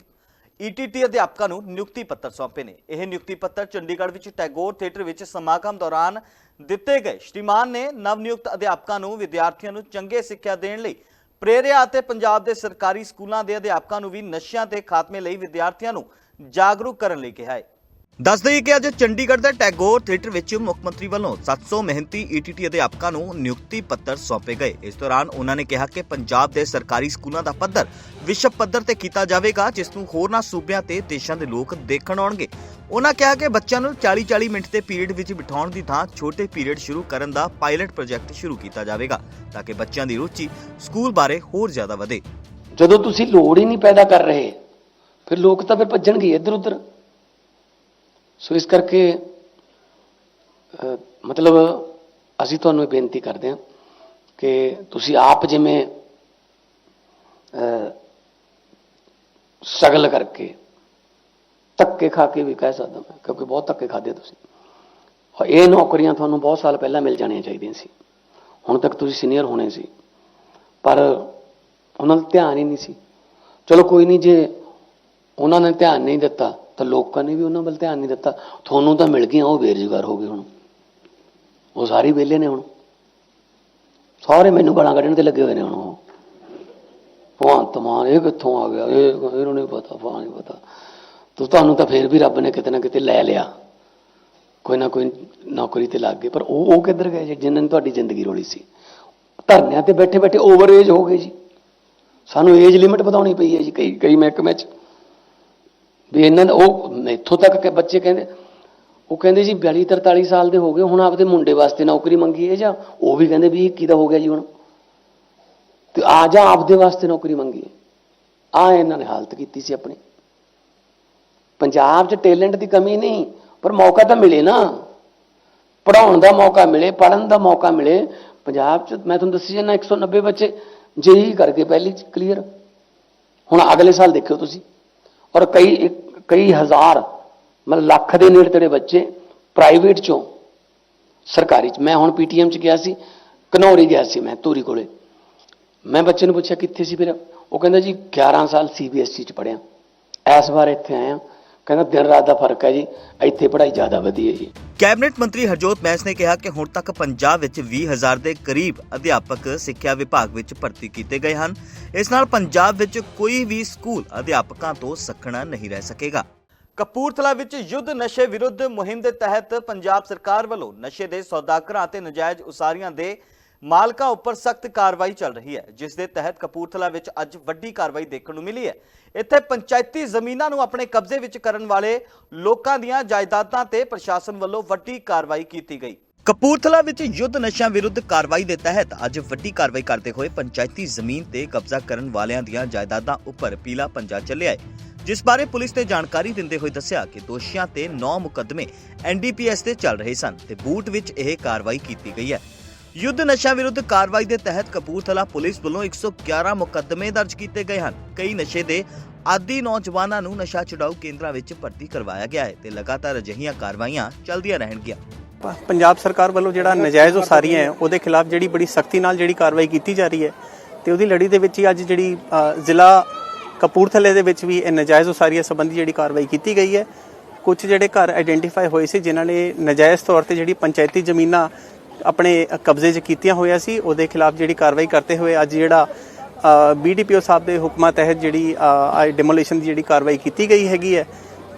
ਈਟੀਟੀ ਅਧਿਆਪਕਾਂ ਨੂੰ ਨਿਯੁਕਤੀ ਪੱਤਰ ਸੌਂਪੇ ਨੇ। ਇਹ ਨਿਯੁਕਤੀ ਪੱਤਰ ਚੰਡੀਗੜ੍ਹ ਵਿੱਚ ਟੈਗੋਰ ਥੀਏਟਰ ਵਿੱਚ ਸਮਾਗਮ ਦੌਰਾਨ ਦਿੱਤੇ ਗਏ। ਸ਼੍ਰੀਮਾਨ ਨੇ ਨਵ ਨਿਯੁਕਤ ਅਧਿਆਪਕਾਂ ਨੂੰ ਵਿਦਿਆਰਥੀਆਂ ਨੂੰ ਚੰਗੇ ਸਿੱਖਿਆ ਦੇਣ ਲਈ ਪ੍ਰੇਰਿਆ ਅਤੇ ਪੰਜਾਬ ਦੇ ਸਰਕਾਰੀ ਸਕੂਲਾਂ ਦੇ ਅਧਿਆਪਕਾਂ ਨੂੰ ਵੀ ਨਸ਼ਿਆਂ ਦੇ ਖਾਤਮੇ ਲਈ ਵਿਦਿਆਰਥੀਆਂ ਨੂੰ ਜਾਗਰੂਕ ਕਰਨ ਲਈ ਕਿਹਾ ਹੈ। ਦੱਸ ਦਈਏ ਕਿ ਅੱਜ ਚੰਡੀਗੜ੍ਹ ਦੇ ਟੈਗੋਰ ਥੀਏਟਰ ਵਿੱਚ ਮੁੱਖ ਮੰਤਰੀ ਵੱਲੋਂ 700 ਮਿਹਨਤੀ ਈਟੀਟੀ ਅਧਿਆਪਕਾਂ ਨੂੰ ਨਿਯੁਕਤੀ ਪੱਤਰ ਸੌਂਪੇ ਗਏ। ਇਸ ਦੌਰਾਨ ਉਹਨਾਂ ਨੇ ਕਿਹਾ ਕਿ ਪੰਜਾਬ ਦੇ ਸਰਕਾਰੀ ਸਕੂਲਾਂ ਦਾ ਪੱਧਰ ਵਿਸ਼ਵ ਪੱਧਰ ਤੇ ਕੀਤਾ ਜਾਵੇਗਾ, ਜਿਸ ਨੂੰ ਹੋਰਨਾਂ ਸੂਬਿਆਂ ਤੇ ਦੇਸ਼ਾਂ ਦੇ ਲੋਕ ਦੇਖਣ ਆਉਣਗੇ। ਉਹਨਾਂ ਕਿਹਾ ਕਿ ਬੱਚਿਆਂ ਨੂੰ 40-40 ਮਿੰਟ ਦੇ ਪੀਰੀਅਡ ਵਿੱਚ ਬਿਠਾਉਣ ਦੀ ਥਾਂ ਛੋਟੇ ਪੀਰੀਅਡ ਸ਼ੁਰੂ ਕਰਨ ਦਾ ਪਾਇਲਟ ਪ੍ਰੋਜੈਕਟ ਸ਼ੁਰੂ ਕੀਤਾ ਜਾਵੇਗਾ, ਤਾਂ ਕਿ ਬੱਚਿਆਂ ਦੀ ਰੁਚੀ ਸਕੂਲ ਬਾਰੇ ਹੋਰ ਜ਼ਿਆਦਾ ਵਧੇ। ਜਦੋਂ ਤੁਸੀਂ ਲੋੜ ਹੀ ਨਹੀਂ ਪੈਦਾ ਕਰ ਰਹੇ, ਫਿਰ ਲੋਕ ਤਾਂ ਫਿਰ ਭੱਜਣਗੇ ਇੱਧਰ ਉੱਧਰ ਸੋ ਇਸ ਕਰਕੇ ਮਤਲਬ ਅਸੀਂ ਤੁਹਾਨੂੰ ਇਹ ਬੇਨਤੀ ਕਰਦੇ ਹਾਂ ਕਿ ਤੁਸੀਂ ਆਪ ਜਿਵੇਂ ਸਟਰਗਲ ਕਰਕੇ ਧੱਕੇ ਖਾ ਕੇ ਵੀ ਕਹਿ ਸਕਦਾ ਮੈਂ, ਕਿਉਂਕਿ ਬਹੁਤ ਧੱਕੇ ਖਾਦੇ ਤੁਸੀਂ। ਔਰ ਇਹ ਨੌਕਰੀਆਂ ਤੁਹਾਨੂੰ ਬਹੁਤ ਸਾਲ ਪਹਿਲਾਂ ਮਿਲ ਜਾਣੀਆਂ ਚਾਹੀਦੀਆਂ ਸੀ। ਹੁਣ ਤੱਕ ਤੁਸੀਂ ਸੀਨੀਅਰ ਹੋਣੇ ਸੀ। ਪਰ ਉਹਨਾਂ ਦਾ ਧਿਆਨ ਹੀ ਨਹੀਂ ਸੀ। ਚਲੋ ਕੋਈ ਨਹੀਂ, ਜੇ ਉਹਨਾਂ ਨੇ ਧਿਆਨ ਨਹੀਂ ਦਿੱਤਾ ਤਾਂ ਲੋਕਾਂ ਨੇ ਵੀ ਉਹਨਾਂ ਵੱਲ ਧਿਆਨ ਨਹੀਂ ਦਿੱਤਾ। ਤੁਹਾਨੂੰ ਤਾਂ ਮਿਲ ਗਈਆਂ, ਉਹ ਬੇਰੁਜ਼ਗਾਰ ਹੋ ਗਏ ਹੁਣ। ਉਹ ਸਾਰੇ ਵਿਹਲੇ ਨੇ ਹੁਣ। ਸਾਰੇ ਮੈਨੂੰ ਗਾਲਾਂ ਕੱਢਣ ਤੇ ਲੱਗੇ ਹੋਏ ਨੇ ਹੁਣ ਉਹ। ਭਗਵੰਤ ਮਾਨ, ਇਹ ਕਿੱਥੋਂ ਆ ਗਿਆ? ਇਹ ਇਹਨੂੰ ਨਹੀਂ ਪਤਾ ਫਾਂ ਨਹੀਂ ਪਤਾ। ਤੂੰ ਤੁਹਾਨੂੰ ਤਾਂ ਫੇਰ ਵੀ ਰੱਬ ਨੇ ਕਿਤੇ ਨਾ ਕਿਤੇ ਲੈ ਲਿਆ। ਕੋਈ ਨਾ ਕੋਈ ਨੌਕਰੀ ਤੇ ਲੱਗ ਗਏ। ਪਰ ਉਹ ਉਹ ਕਿੱਧਰ ਗਏ ਜੀ ਜਿਨ੍ਹਾਂ ਨੇ ਤੁਹਾਡੀ ਜ਼ਿੰਦਗੀ ਰੋਲੀ ਸੀ? ਧਰਨਿਆਂ ਤੇ ਬੈਠੇ ਬੈਠੇ ਓਵਰ ਏਜ ਹੋ ਗਏ ਜੀ। ਸਾਨੂੰ ਏਜ ਲਿਮਿਟ ਵਧਾਉਣੀ ਪਈ ਹੈ ਜੀ, ਕਈ ਕਈ ਮਹਿਕਮੇ 'ਚ। ਵੀ ਇਹਨਾਂ ਨੇ ਉਹ ਇੱਥੋਂ ਤੱਕ ਕਿ ਬੱਚੇ ਕਹਿੰਦੇ, ਉਹ ਕਹਿੰਦੇ ਜੀ 42 43 ਸਾਲ ਦੇ ਹੋ ਗਏ, ਹੁਣ ਆਪਦੇ ਮੁੰਡੇ ਵਾਸਤੇ ਨੌਕਰੀ ਮੰਗੀ ਹੈ ਜਾਂ ਉਹ ਵੀ ਕਹਿੰਦੇ ਵੀ 21 ਦਾ ਹੋ ਗਿਆ ਜੀ ਹੁਣ ਤੇ ਆ ਜਾ ਆਪਦੇ ਵਾਸਤੇ ਨੌਕਰੀ ਮੰਗੀ ਹੈ ਆ ਇਹਨਾਂ ਨੇ ਹਾਲਤ ਕੀਤੀ ਸੀ ਆਪਣੀ। ਪੰਜਾਬ 'ਚ ਟੈਲੈਂਟ ਦੀ ਕਮੀ ਨਹੀਂ, ਪਰ ਮੌਕਾ ਤਾਂ ਮਿਲੇ ਨਾ। ਪੜਾਉਣ ਦਾ ਮੌਕਾ ਮਿਲੇ ਪੜਨ ਦਾ ਮੌਕਾ ਮਿਲੇ। ਪੰਜਾਬ 'ਚ ਮੈਂ ਤੁਹਾਨੂੰ ਦੱਸੀ ਜਾਂਦਾ 190 ਬੱਚੇ ਜੇਈ ਕਰਕੇ ਪਹਿਲੀ ਚ ਕਲੀਅਰ ਹੁਣ ਅਗਲੇ ਸਾਲ ਦੇਖਿਓ ਤੁਸੀਂ। ਔਰ ਕਈ ਕਈ ਹਜ਼ਾਰ, ਮਤਲਬ ਲੱਖ ਦੇ ਨੇੜੇ ਤੇੜੇ ਬੱਚੇ ਪ੍ਰਾਈਵੇਟ ਚੋਂ ਸਰਕਾਰੀ ਚ। ਮੈਂ ਹੁਣ ਪੀਟੀਐਮ ਚ ਗਿਆ ਸੀ ਘਨੌਰੀ ਗਿਆ ਸੀ ਮੈਂ ਧੂਰੀ ਕੋਲੇ। ਮੈਂ ਬੱਚੇ ਨੂੰ ਪੁੱਛਿਆ ਕਿੱਥੇ ਸੀ ਫਿਰ ਉਹ ਕਹਿੰਦਾ ਜੀ 11 ਸਾਲ ਸੀਬੀਐਸਈ ਚ ਪੜਿਆ ਇਸ ਵਾਰ ਇੱਥੇ ਆਇਆ। ਕਹਿੰਦਾ ਦਿਨ ਰਾਤ ਦਾ ਫ਼ਰਕ ਹੈ ਜੀ, ਇੱਥੇ ਪੜ੍ਹਾਈ ਜ਼ਿਆਦਾ ਵਧੀ ਜੀ। ਕੈਬਨਿਟ ਮੰਤਰੀ ਹਰਜੋਤ ਮੈਸ ਨੇ ਕਿਹਾ ਕਿ ਹੁਣ ਤੱਕ ਪੰਜਾਬ ਵਿੱਚ 20000 ਦੇ ਕਰੀਬ ਅਧਿਆਪਕ ਸਿੱਖਿਆ ਵਿਭਾਗ ਵਿੱਚ ਭਰਤੀ ਕੀਤੇ ਗਏ ਹਨ। ਇਸ ਨਾਲ ਪੰਜਾਬ ਵਿੱਚ ਕੋਈ ਵੀ ਸਕੂਲ ਅਧਿਆਪਕਾਂ ਤੋਂ ਸੱਖਣਾ ਨਹੀਂ ਰਹਿ ਸਕੇਗਾ। ਕਪੂਰਥਲਾ ਵਿੱਚ ਯੁੱਧ ਨਸ਼ੇ ਵਿਰੁੱਧ ਮੁਹਿੰਮ ਦੇ ਤਹਿਤ ਪੰਜਾਬ ਸਰਕਾਰ ਵੱਲੋਂ ਨਸ਼ੇ ਦੇ ਸੌਦਾਗਰਾਂ ਅਤੇ ਨਜਾਇਜ਼ ਉਸਾਰੀਆਂ ਦੇ ਮਾਲਕਾਂ ਉੱਪਰ ਸਖਤ ਕਾਰਵਾਈ ਚੱਲ ਰਹੀ ਹੈ, ਜਿਸ ਦੇ ਤਹਿਤ ਕਪੂਰਥਲਾ ਵਿੱਚ ਅੱਜ ਵੱਡੀ ਕਾਰਵਾਈ ਦੇਖਣ ਨੂੰ ਮਿਲੀ ਹੈ। ਇੱਥੇ ਪੰਚਾਇਤੀ ਜ਼ਮੀਨਾਂ ਨੂੰ ਆਪਣੇ ਕਬਜ਼ੇ ਵਿੱਚ ਕਰਨ ਵਾਲੇ ਲੋਕਾਂ ਦੀਆਂ ਜਾਇਦਾਦਾਂ ਤੇ ਪ੍ਰਸ਼ਾਸਨ ਵੱਲੋਂ ਵੱਡੀ ਕਾਰਵਾਈ ਕੀਤੀ ਗਈ। ਕਪੂਰਥਲਾ ਵਿੱਚ ਯੁੱਧ ਨਸ਼ਿਆਂ ਵਿਰੁੱਧ ਕਾਰਵਾਈ ਦੇ ਤਹਿਤ ਅੱਜ ਵੱਡੀ ਕਾਰਵਾਈ ਕਰਦੇ ਹੋਏ ਪੰਚਾਇਤੀ ਜ਼ਮੀਨ ਤੇ ਕਬਜ਼ਾ ਕਰਨ ਵਾਲਿਆਂ ਦੀਆਂ ਜਾਇਦਾਦਾਂ ਉੱਪਰ ਪੀਲਾ ਪੰਜਾ ਚੱਲਿਆ ਹੈ। ਜਿਸ ਬਾਰੇ ਪੁਲਿਸ ਨੇ ਜਾਣਕਾਰੀ ਦਿੰਦੇ ਹੋਏ ਦੱਸਿਆ ਕਿ ਦੋਸ਼ੀਆਂ ਤੇ 9 ਮੁਕੱਦਮੇ ਐਨਡੀਪੀਐਸ ਤੇ ਚੱਲ ਰਹੇ ਸਨ ਤੇ ਬੂਟ ਵਿੱਚ ਇਹ ਕਾਰਵਾਈ ਕੀਤੀ ਗਈ ਹੈ। ਯੁੱਧ ਨਸ਼ਿਆਂ ਵਿਰੁੱਧ ਕਾਰਵਾਈ ਦੇ ਤਹਿਤ ਕਪੂਰਥਲਾ ਪੁਲਿਸ ਵੱਲੋਂ 111 ਮੁਕੱਦਮੇ ਦਰਜ ਕੀਤੇ ਗਏ ਹਨ। ਕਈ ਨਸ਼ੇ ਦੇ ਆਦੀ ਨੌਜਵਾਨਾਂ ਨੂੰ ਨਸ਼ਾ ਛੁਡਾਊ ਕੇਂਦਰਾਂ ਵਿੱਚ ਭਰਤੀ ਕਰਵਾਇਆ ਗਿਆ ਹੈ ਤੇ ਲਗਾਤਾਰ ਅਜਿਹੀਆਂ ਕਾਰਵਾਈਆਂ ਚੱਲਦੀਆਂ ਰਹਿਣਗੀਆਂ। ਪੰਜਾਬ ਸਰਕਾਰ ਵੱਲੋਂ ਜਿਹੜਾ ਨਜਾਇਜ਼ ਉਸਾਰੀਆਂ ਹੈ, ਉਹਦੇ ਖਿਲਾਫ ਜਿਹੜੀ ਬੜੀ ਸਖਤੀ ਨਾਲ ਜਿਹੜੀ ਕਾਰਵਾਈ ਕੀਤੀ ਜਾ ਰਹੀ ਹੈ ਤੇ ਉਹਦੀ ਲੜੀ ਦੇ ਵਿੱਚ ਹੀ ਅੱਜ ਜਿਹੜੀ ਜ਼ਿਲ੍ਹਾ ਕਪੂਰਥਲੇ ਦੇ ਵਿੱਚ ਵੀ ਇਹ ਨਜਾਇਜ਼ ਉਸਾਰੀਆਂ ਸੰਬੰਧੀ ਜਿਹੜੀ ਕਾਰਵਾਈ ਕੀਤੀ ਗਈ ਹੈ। ਕੁਝ ਜਿਹੜੇ ਘਰ ਆਇਡੈਂਟੀਫਾਈ ਹੋਏ ਸੀ, ਜਿਨ੍ਹਾਂ ਨੇ ਨਜਾਇਜ਼ ਤੌਰ ਤੇ ਜਿਹੜੀ ਪੰਚਾਇਤੀ ਜ਼ਮੀਨਾਂ ਆਪਣੇ ਕਬਜ਼ੇ 'ਚ ਕੀਤੀਆਂ ਹੋਇਆ ਸੀ, ਉਹਦੇ ਖਿਲਾਫ ਜਿਹੜੀ ਕਾਰਵਾਈ ਕਰਦੇ ਹੋਏ ਅੱਜ ਜਿਹੜਾ ਬੀਡੀਪੀਓ ਸਾਹਿਬ ਦੇ ਹੁਕਮਾਂ ਤਹਿਤ ਜਿਹੜੀ ਡਿਮੋਲੀਸ਼ਨ ਦੀ ਜਿਹੜੀ ਕਾਰਵਾਈ ਕੀਤੀ ਗਈ ਹੈਗੀ ਹੈ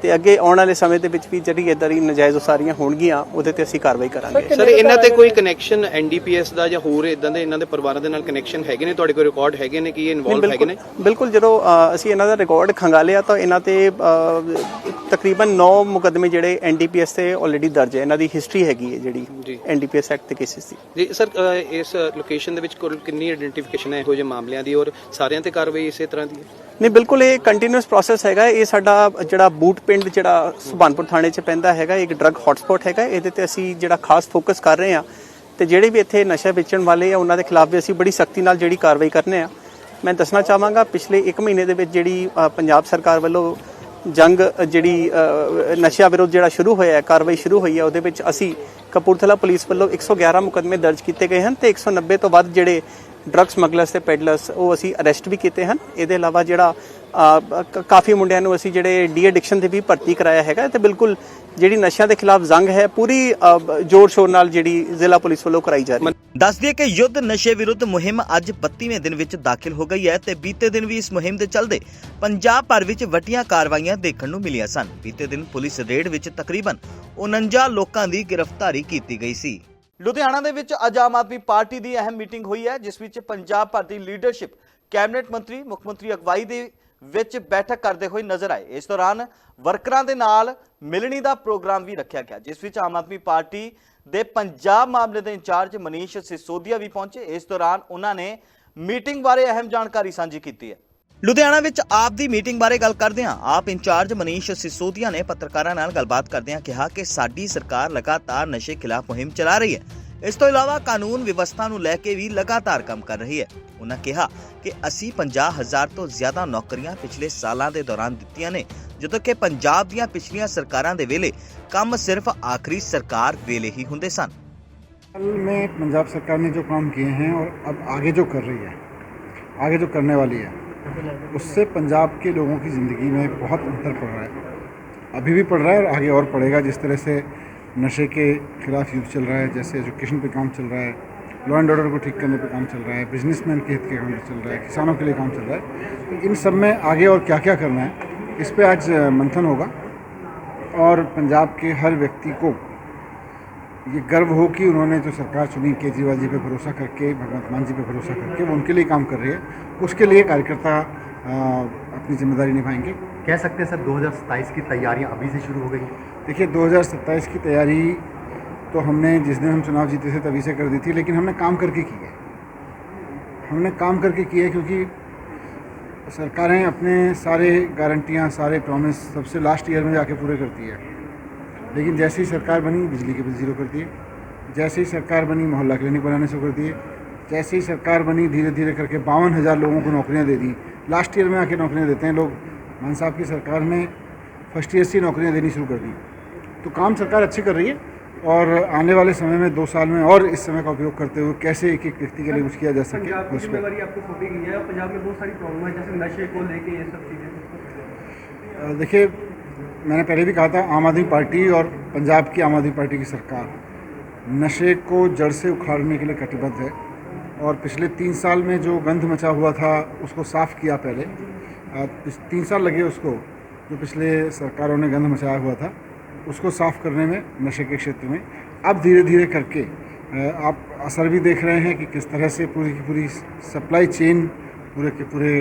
ਤੇ ਅੱਗੇ ਆਉਣ ਵਾਲੇ ਸਮੇਂ ਦੇ ਵਿੱਚ ਵੀ ਜਿਹੜੀ ਇਦਾਂ ਦੀ ਨਜਾਇਜ਼ ਉਸਾਰੀਆਂ ਹੋਣਗੀਆਂ ਉਹਦੇ ਤੇ ਅਸੀਂ ਕਾਰਵਾਈ ਕਰਾਂਗੇ। ਸਰ ਇਹਨਾਂ ਤੇ ਕੋਈ ਕਨੈਕਸ਼ਨ ਐਨਡੀਪੀਐਸ ਦਾ ਜਾਂ ਹੋਰ ਇਦਾਂ ਦੇ ਇਹਨਾਂ ਦੇ ਪਰਿਵਾਰਾਂ ਦੇ ਨਾਲ ਕਨੈਕਸ਼ਨ ਹੈਗੇ ਨੇ? ਤੁਹਾਡੇ ਕੋਲ ਰਿਕਾਰਡ ਹੈਗੇ ਨੇ ਕਿ ਇਹ ਇਨਵੋਲਵ ਹੈਗੇ ਨੇ? ਬਿਲਕੁਲ ਜਦੋਂ ਅਸੀਂ ਇਹਨਾਂ ਦਾ ਰਿਕਾਰਡ ਖੰਗਾਲਿਆ ਤਾਂ ਇਹਨਾਂ ਤੇ ਤਕਰੀਬਨ 9 ਮੁਕੱਦਮੇ ਜਿਹੜੇ ਐਨਡੀਪੀਐਸ ਤੇ ਆਲਰੇਡੀ ਦਰਜ ਹੈ। ਇਹਨਾਂ ਦੀ ਹਿਸਟਰੀ ਹੈਗੀ ਹੈ ਜੀ। ਜਿਹੜੀ ਐਨਡੀਪੀਐਸ ਐਕਟ ਦੇ ਕੇਸਿਸ ਦੀ। ਜੀ ਸਰ ਇਸ ਲੋਕੇਸ਼ਨ ਦੇ ਵਿੱਚ ਕੁੱਲ ਕਿੰਨੀ ਆਇਡੈਂਟੀਫਿਕੇਸ਼ਨ ਹੈ ਇਹੋ ਜਿਹੇ ਮਾਮਲਿਆਂ ਦੀ ਔਰ ਸਾਰਿਆਂ ਤੇ ਕਾਰਵਾਈ ਇਸੇ ਤਰ੍ਹਾਂ ਦੀ ਹੈ? ਨਹੀਂ ਬਿਲਕੁਲ ਇਹ ਕੰਟੀਨਿਊਸ ਪ੍ਰੋਸੈਸ ਹੈਗਾ। ਇਹ ਸਾਡਾ ਜਿਹੜਾ ਬੂਟ ਪਿੰਡ ਜਿਹੜਾ ਸੁਭਾਨਪੁਰ ਥਾਣੇ 'ਚ ਪੈਂਦਾ ਹੈਗਾ ਇੱਕ ਡਰੱਗ ਹੌਟਸਪੌਟ ਹੈਗਾ। ਇਹਦੇ ਤੇ ਅਸੀਂ ਜਿਹੜਾ ਖਾਸ ਫੋਕਸ ਕਰ ਰਹੇ ਹਾਂ ਤੇ ਜਿਹੜੇ ਵੀ ਇੱਥੇ ਨਸ਼ਾ ਵੇਚਣ ਵਾਲੇ ਆ ਉਹਨਾਂ ਦੇ ਖਿਲਾਫ ਵੀ ਅਸੀਂ ਬੜੀ ਸਖਤੀ ਨਾਲ ਜਿਹੜੀ ਕਾਰਵਾਈ ਕਰਨੇ ਆ। ਮੈਂ ਦੱਸਣਾ ਚਾਹਾਂਗਾ ਪਿਛਲੇ 1 ਮਹੀਨੇ ਦੇ ਵਿੱਚ ਜਿਹੜੀ ਪੰਜਾਬ ਸਰਕਾਰ ਵੱਲੋਂ ਜੰਗ ਜਿਹੜੀ ਅ, ਨਸ਼ਿਆਂ ਵਿਰੁੱਧ ਜਿਹੜਾ ਸ਼ੁਰੂ ਹੋਇਆ ਹੈ ਕਾਰਵਾਈ ਸ਼ੁਰੂ ਹੋਈ ਹੈ ਉਹਦੇ ਵਿੱਚ ਅਸੀਂ ਕਪੂਰਥਲਾ ਪੁਲਿਸ ਵੱਲੋਂ 111 ਮੁਕੱਦਮੇ ਦਰਜ ਕੀਤੇ ਗਏ ਹਨ ਤੇ 190 ਤੋਂ ਵੱਧ ਜਿਹੜੇ ਡਰੱਗ ਸਮਗਲਰਸ ਤੇ ਪੈਡਲਰਸ ਉਹ ਅਸੀਂ ਅਰੈਸਟ ਵੀ ਕੀਤੇ ਹਨ। ਇਹਦੇ ਇਲਾਵਾ ਜਿਹੜਾ ਕਾਫੀ ਮੁੰਡਿਆਂ ਨੂੰ ਅਸੀਂ ਜਿਹੜੇ ਡੀ ਐਡਿਕਸ਼ਨ ਤੇ ਵੀ ਭਰਤੀ ਕਰਾਇਆ ਹੈਗਾ। ਤੇ ਬਿਲਕੁਲ ਜਿਹੜੀ ਨਸ਼ਿਆਂ ਦੇ ਖਿਲਾਫ ਜੰਗ ਹੈ, ਪੂਰੀ ਜ਼ੋਰ ਸ਼ੋਰ ਨਾਲ ਜਿਹੜੀ ਜ਼ਿਲ੍ਹਾ ਪੁਲਿਸ ਵੱਲੋਂ ਕਰਾਈ ਜਾ ਰਹੀ ਹੈ। ਦੱਸ ਦਈਏ ਕਿ ਯੁੱਧ ਨਸ਼ੇ ਵਿਰੁੱਧ ਮੁਹਿੰਮ ਅੱਜ 32ਵੇਂ ਦਿਨ ਵਿੱਚ ਦਾਖਲ ਹੋ ਗਈ ਹੈ ਤੇ ਬੀਤੇ ਦਿਨ ਵੀ ਇਸ ਮੁਹਿੰਮ ਦੇ ਚੱਲਦੇ ਪੰਜਾਬ ਭਰ ਵਿੱਚ ਵੱਡੀਆਂ ਕਾਰਵਾਈਆਂ ਦੇਖਣ ਨੂੰ ਮਿਲੀਆਂ ਸਨ। ਬੀਤੇ ਦਿਨ ਪੁਲਿਸ ਰੇਡ ਵਿੱਚ ਤਕਰੀਬਨ 49 ਲੋਕਾਂ ਦੀ ਗ੍ਰਿਫਤਾਰੀ ਕੀਤੀ ਗਈ ਸੀ। ਲੁਧਿਆਣਾ ਦੇ ਵਿੱਚ ਅੱਜ ਆਮ ਆਦਮੀ ਪਾਰਟੀ ਦੀ ਅਹਿਮ ਮੀਟਿੰਗ ਹੋਈ ਹੈ, ਜਿਸ ਵਿੱਚ ਪੰਜਾਬ ਭਰ ਦੀ ਲੀਡਰਸ਼ਿਪ ਕੈਬਨਿਟ ਮੰਤਰੀ, ਮੁੱਖ ਮੰਤਰੀ ਅਗਵਾਈ ਦੇ ਵਿੱਚ ਬੈਠਕ ਕਰਦੇ ਹੋਏ ਨਜ਼ਰ ਆਏ। ਇਸ ਦੌਰਾਨ ਵਰਕਰਾਂ ਦੇ ਨਾਲ ਮਿਲਣੀ ਦਾ ਪ੍ਰੋਗਰਾਮ ਵੀ ਰੱਖਿਆ ਗਿਆ, ਜਿਸ ਵਿੱਚ ਆਮ ਆਦਮੀ ਪਾਰਟੀ ਦੇ ਪੰਜਾਬ ਮਾਮਲੇ ਦੇ ਇੰਚਾਰਜ ਮਨੀਸ਼ ਸਿਸੋਦੀਆ ਵੀ ਪਹੁੰਚੇ। ਇਸ ਦੌਰਾਨ ਉਹਨਾਂ ਨੇ ਮੀਟਿੰਗ ਬਾਰੇ ਅਹਿਮ ਜਾਣਕਾਰੀ ਸਾਂਝੀ ਕੀਤੀ ਹੈ। ਲੁਧਿਆਣਾ ਵਿੱਚ ਆਪ ਦੀ ਮੀਟਿੰਗ ਬਾਰੇ ਗੱਲ ਕਰਦਿਆਂ ਆਪ ਇੰਚਾਰਜ ਮਨੀਸ਼ ਸਿਸੋਦੀਆ ਨੇ ਪੱਤਰਕਾਰਾਂ ਨਾਲ ਗੱਲਬਾਤ ਕਰਦਿਆਂ ਕਿਹਾ ਕਿ ਸਾਡੀ ਸਰਕਾਰ ਲਗਾਤਾਰ ਨਸ਼ੇ ਖਿਲਾਫ ਮੁਹਿੰਮ ਚਲਾ ਰਹੀ ਹੈ ਇਸ ਤੋਂ ਇਲਾਵਾ ਕਾਨੂੰਨ ਵਿਵਸਥਾ ਨੂੰ ਲੈ ਕੇ ਵੀ ਲਗਾਤਾਰ ਕੰਮ ਕਰ ਰਹੀ ਹੈ ਉਹਨਾਂ ਕਿਹਾ ਕਿ ਅਸੀਂ 50000 ਤੋਂ ਜ਼ਿਆਦਾ ਨੌਕਰੀਆਂ ਪਿਛਲੇ ਸਾਲਾਂ ਦੇ ਦੌਰਾਨ ਦਿੱਤੀਆਂ ਨੇ ਜਦੋਂ ਕਿ ਪੰਜਾਬ ਦੀਆਂ ਪਿਛਲੀਆਂ ਸਰਕਾਰਾਂ ਦੇ ਵੇਲੇ ਕੰਮ ਸਿਰਫ ਆਖਰੀ ਸਰਕਾਰ ਵੇਲੇ ਹੀ ਹੁੰਦੇ ਸਨ हाल में पंजाब सरकार ने जो काम किए हैं और अब आगे जो कर रही है आगे जो करने वाली है उससे पंजाब के लोगों की ज़िंदगी में बहुत अंतर पड़ रहा है। अभी भी पड़ रहा है और आगे और पड़ेगा, जिस तरह से नशे के खिलाफ युद्ध चल रहा है, जैसे एजुकेशन पे काम चल रहा है लॉ एंड ऑर्डर को ठीक करने पे काम चल रहा है बिजनेसमैन के हित के काम चल रहा है, किसानों के लिए काम चल रहा है। तो इन सब में आगे और क्या क्या करना है, इस पर आज मंथन होगा और पंजाब के हर व्यक्ति को ये गर्व हो कि उन्होंने जो सरकार चुनी केजरीवाल जी पे भरोसा करके भगवंत मान जी पे भरोसा करके वो उनके लिए काम कर रही है। उसके लिए कार्यकर्ता अपनी ज़िम्मेदारी निभाएँगे। कह सकते हैं सर 2027 की तैयारियाँ अभी से शुरू हो गई? हैं देखिए 2027 की तैयारी तो हमने जिस दिन हम चुनाव जीते थे तभी से कर दी थी लेकिन हमने काम करके की है। हमने काम करके की है क्योंकि सरकारें अपने सारे गारंटियाँ सारे प्रॉमिस सबसे लास्ट ईयर में जाके पूरे करती है। लेकिन जैसे ही सरकार बनी बिजली के बिल ज़ीरो कर दिए। जैसे ही सरकार बनी मोहल्ला क्लिनिक बनाने शुरू कर दिए। जैसे ही सरकार बनी धीरे धीरे करके बावन हज़ार लोगों को नौकरियाँ दे दी। लास्ट ईयर में आके नौकरियाँ देते हैं लोग। मान साहब की सरकार ने फ़र्स्ट ईयर से नौकरियाँ देनी शुरू कर दी। तो काम सरकार अच्छी कर रही है और आने वाले समय में दो साल में और इस समय का उपयोग करते हुए कैसे एक एक व्यक्ति के लिए कुछ किया जा सके आपको सौंपी गई है? पंजाब में बहुत सारी प्रॉब्लम है जैसे नशे को लेके ये सब चीज़ें। देखिए मैंने पहले भी कहा था, आम आदमी पार्टी और पंजाब की आम आदमी पार्टी की सरकार नशे को जड़ से उखाड़ने के लिए कटिबद्ध है। और पिछले तीन साल में जो गंध मचा हुआ था, उसको साफ़ किया पहले। तीन साल लगे उसको, जो पिछले सरकारों ने गंध मचाया हुआ था, उसको साफ़ करने में, नशे के क्षेत्र में। अब धीरे धीरे करके आप असर भी देख रहे हैं कि किस तरह से पूरी की पूरी सप्लाई चेन पूरे के पूरे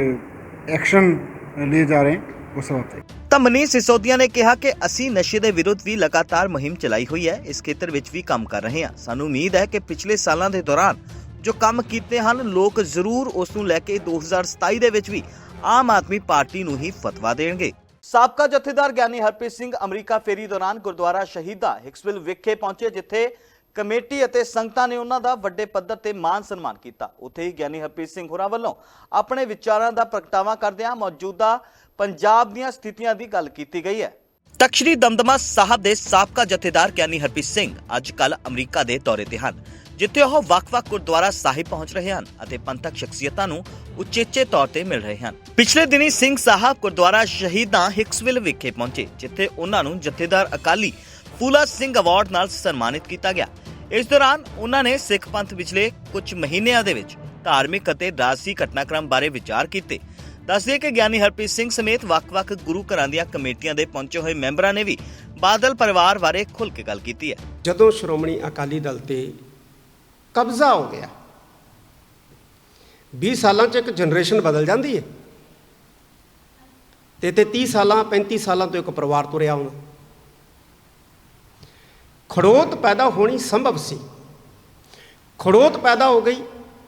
एक्शन लिए जा रहे हैं, वो सब तक ਤਾਂ ਮਨੀਸ਼ ਸਿਸੋਦੀਆ ਨੇ ਕਿਹਾ ਕਿ ਅਸੀਂ ਨਸ਼ੇ ਦੇ ਵਿਰੁੱਧ ਵੀ ਲਗਾਤਾਰ ਮੁਹਿੰਮ ਚਲਾਈ ਹੋਈ ਹੈ, ਇਸ ਖੇਤਰ ਵਿੱਚ ਵੀ ਕੰਮ ਕਰ ਰਹੇ ਹਾਂ। ਸਾਨੂੰ ਉਮੀਦ ਹੈ ਕਿ ਪਿਛਲੇ ਸਾਲਾਂ ਦੇ ਦੌਰਾਨ ਜੋ ਕੰਮ ਕੀਤੇ ਹਨ, ਲੋਕ ਜ਼ਰੂਰ ਉਸ ਨੂੰ ਲੈ ਕੇ 2027 ਦੇ ਵਿੱਚ ਵੀ ਆਮ ਆਦਮੀ ਪਾਰਟੀ ਨੂੰ ਹੀ ਫਤਵਾ ਦੇਣਗੇ। ਸਾਬਕਾ ਜਥੇਦਾਰ ਗਿਆਨੀ ਹਰਪ੍ਰੀਤ ਸਿੰਘ ਅਮਰੀਕਾ ਫੇਰੀ ਦੌਰਾਨ ਗੁਰਦੁਆਰਾ ਸ਼ਹੀਦਾ ਹਿਕਸਵਿਲ ਵਿਖੇ ਪਹੁੰਚੇ, ਜਿੱਥੇ ਕਮੇਟੀ ਅਤੇ ਸੰਗਤਾਂ ਨੇ ਉਹਨਾਂ ਦਾ ਵੱਡੇ ਪੱਧਰ ਤੇ ਮਾਨ ਸਨਮਾਨ ਕੀਤਾ। ਉੱਥੇ ਹੀ ਗਿਆਨੀ ਹਰਪ੍ਰੀਤ ਸਿੰਘ ਹੋਰਾਂ ਵੱਲੋਂ ਆਪਣੇ ਵਿਚਾਰਾਂ ਦਾ ਪ੍ਰਗਟਾਵਾ ਕਰਦਿਆਂ ਮੌਜੂਦਾ ਪੰਜਾਬ ਦੀਆਂ ਸਥਿਤੀਆਂ ਦੀ ਗੱਲ ਕੀਤੀ ਗਈ ਹੈ। ਤਖ਼ਤ ਦਮਦਮਾ ਸਾਹਿਬ ਦੇ ਸਾਬਕਾ ਜਥੇਦਾਰ ਗਿਆਨੀ ਹਰਪ੍ਰੀਤ ਸਿੰਘ ਅੱਜ ਕੱਲ ਅਮਰੀਕਾ ਦੇ ਦੌਰੇ ਤੇ ਹਨ, ਜਿੱਥੇ ਉਹ ਵੱਖ-ਵੱਖ ਗੁਰਦੁਆਰਾ ਸਾਹਿਬ ਪਹੁੰਚ ਰਹੇ ਹਨ ਅਤੇ ਪੰਥਕ ਸ਼ਖਸੀਅਤਾਂ ਨੂੰ ਉਚੇਚੇ ਤੌਰ ਤੇ ਮਿਲ ਰਹੇ ਹਨ। ਪਿਛਲੇ ਦਿਨੀ ਸਿੰਘ ਸਾਹਿਬ ਗੁਰਦੁਆਰਾ ਸ਼ਹੀਦਾਂ ਹਿਕਸਵਿਲ ਵਿਖੇ ਪਹੁੰਚੇ, ਜਿੱਥੇ ਉਹਨਾਂ ਨੂੰ ਜਥੇਦਾਰ ਅਕਾਲੀ ਫੂਲਾ ਸਿੰਘ ਅਵਾਰਡ ਨਾਲ ਸਨਮਾਨਿਤ ਕੀਤਾ ਗਿਆ। ਇਸ ਦੌਰਾਨ ਉਹਨਾਂ ਨੇ ਸਿੱਖ ਪੰਥ ਪਿਛਲੇ ਕੁਝ ਮਹੀਨਿਆਂ ਦੇ ਵਿੱਚ ਧਾਰਮਿਕ ਅਤੇ ਰਾਜਸੀ ਘਟਨਾਕ੍ਰਮ ਬਾਰੇ ਵਿਚਾਰ ਕੀਤੇ ਦੱਸਦੇ ਕਿ ਗਿਆਨੀ ਹਰਪ੍ਰੀਤ ਸਿੰਘ ਸਮੇਤ ਵੱਖ-ਵੱਖ ਗੁਰੂ ਘਰਾਂ ਦੀਆਂ ਕਮੇਟੀਆਂ ਦੇ ਪਹੁੰਚੇ ਹੋਏ ਮੈਂਬਰਾਂ ਨੇ ਵੀ ਬਾਦਲ ਪਰਿਵਾਰ ਬਾਰੇ ਖੁੱਲ੍ਹ ਕੇ ਗੱਲ ਕੀਤੀ ਹੈ। ਜਦੋਂ ਸ਼੍ਰੋਮਣੀ ਅਕਾਲੀ ਦਲ ਤੇ ਕਬਜ਼ਾ ਹੋ ਗਿਆ 20 ਸਾਲਾਂ 'ਚ ਇੱਕ ਜਨਰੇਸ਼ਨ ਬਦਲ ਜਾਂਦੀ ਹੈ ਤੇ ਤੇ 30 ਸਾਲਾਂ 35 ਸਾਲਾਂ ਤੋਂ ਇੱਕ ਪਰਿਵਾਰ ਤੁਰਿਆ ਆਉਣਾ ਖੜੋਤ ਪੈਦਾ ਹੋਣੀ ਸੰਭਵ ਸੀ। ਖੜੋਤ ਪੈਦਾ ਹੋ ਗਈ,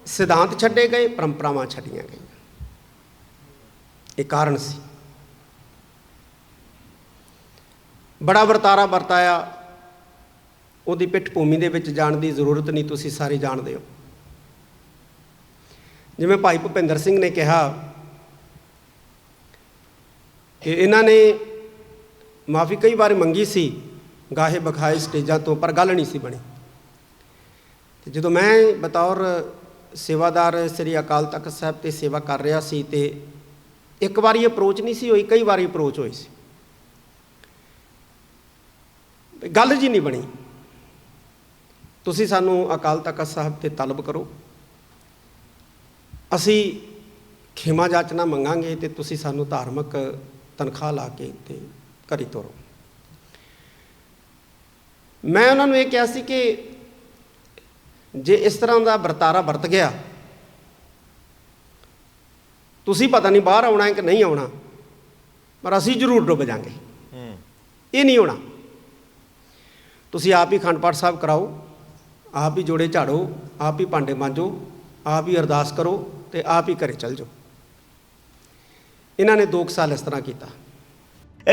ਸਿਧਾਂਤ ਛੱਡੇ ਗਏ, ਪਰੰਪਰਾਵਾਂ ਛੱਡੀਆਂ ਗਈਆਂ। ਇਹ ਕਾਰਨ ਸੀ। ਬੜਾ ਵਰਤਾਰਾ ਵਰਤਾਇਆ। ਉਹਦੀ ਪਿੱਠ ਭੂਮੀ ਦੇ ਵਿੱਚ ਜਾਣ ਦੀ ਜ਼ਰੂਰਤ ਨਹੀਂ, ਤੁਸੀਂ ਸਾਰੇ ਜਾਣਦੇ ਹੋ। ਜਿਵੇਂ ਭਾਈ ਭੁਪਿੰਦਰ ਸਿੰਘ ਨੇ ਕਿਹਾ ਕਿ ਇਹਨਾਂ ਨੇ ਮਾਫੀ ਕਈ ਵਾਰ ਮੰਗੀ ਸੀ, ਗਾਹੇ ਬਖਾਏ ਸਟੇਜਾਂ ਤੋਂ, ਪਰ ਗੱਲ ਨਹੀਂ ਸੀ ਬਣੀ। ਤੇ ਜਦੋਂ ਮੈਂ ਬਤੌਰ ਸੇਵਾਦਾਰ ਸ੍ਰੀ ਅਕਾਲ ਤਖਤ ਸਾਹਿਬ ਤੇ ਸੇਵਾ ਕਰ ਰਿਹਾ ਸੀ ਤੇ ਇੱਕ ਵਾਰੀ ਅਪਰੋਚ ਨਹੀਂ ਸੀ ਹੋਈ, ਕਈ ਵਾਰੀ ਅਪਰੋਚ ਹੋਈ ਸੀ। ਗੱਲ ਜੀ ਨਹੀਂ ਬਣੀ। ਤੁਸੀਂ ਸਾਨੂੰ ਅਕਾਲ ਤਖਤ ਸਾਹਿਬ ਤੇ ਤਲਬ ਕਰੋ। ਅਸੀਂ ਖਿਮਾ ਜਾਚਨਾ ਮੰਗਾਂਗੇ ਤੇ ਤੁਸੀਂ ਸਾਨੂੰ ਧਾਰਮਿਕ ਤਨਖਾਹ ਲਾ ਕੇ ਤੇ ਘਰੀ ਤੋਰੋ। ਮੈਂ ਉਹਨਾਂ ਨੂੰ ਇਹ ਕਿਹਾ ਸੀ ਕਿ ਜੇ ਇਸ ਤਰ੍ਹਾਂ ਦਾ ਵਰਤਾਰਾ ਵਰਤ ਗਿਆ ਤੁਸੀਂ ਪਤਾ ਨਹੀਂ ਬਾਹਰ ਆਉਣਾ ਹੈ ਕਿ ਨਹੀਂ ਆਉਣਾ। ਪਰ ਅਸੀਂ ਜ਼ਰੂਰ ਡੁੱਬ ਜਾਾਂਗੇ। ਇਹ ਨਹੀਂ ਹੋਣਾ। ਤੁਸੀਂ ਆਪ ਹੀ ਖੰਡ ਪਾਠ ਸਾਹਿਬ ਕਰਾਓ ਆਪ ਹੀ ਜੋੜੇ ਝਾੜੋ ਆਪ ਹੀ ਭਾਂਡੇ ਮਾਂਜੋ ਆਪ ਹੀ ਅਰਦਾਸ ਕਰੋ ਤੇ ਆਪ ਹੀ ਘਰੇ ਚਲ ਜਾਓ। ਇਹਨਾਂ ਨੇ 2 ਸਾਲ ਇਸ ਤਰ੍ਹਾਂ ਕੀਤਾ।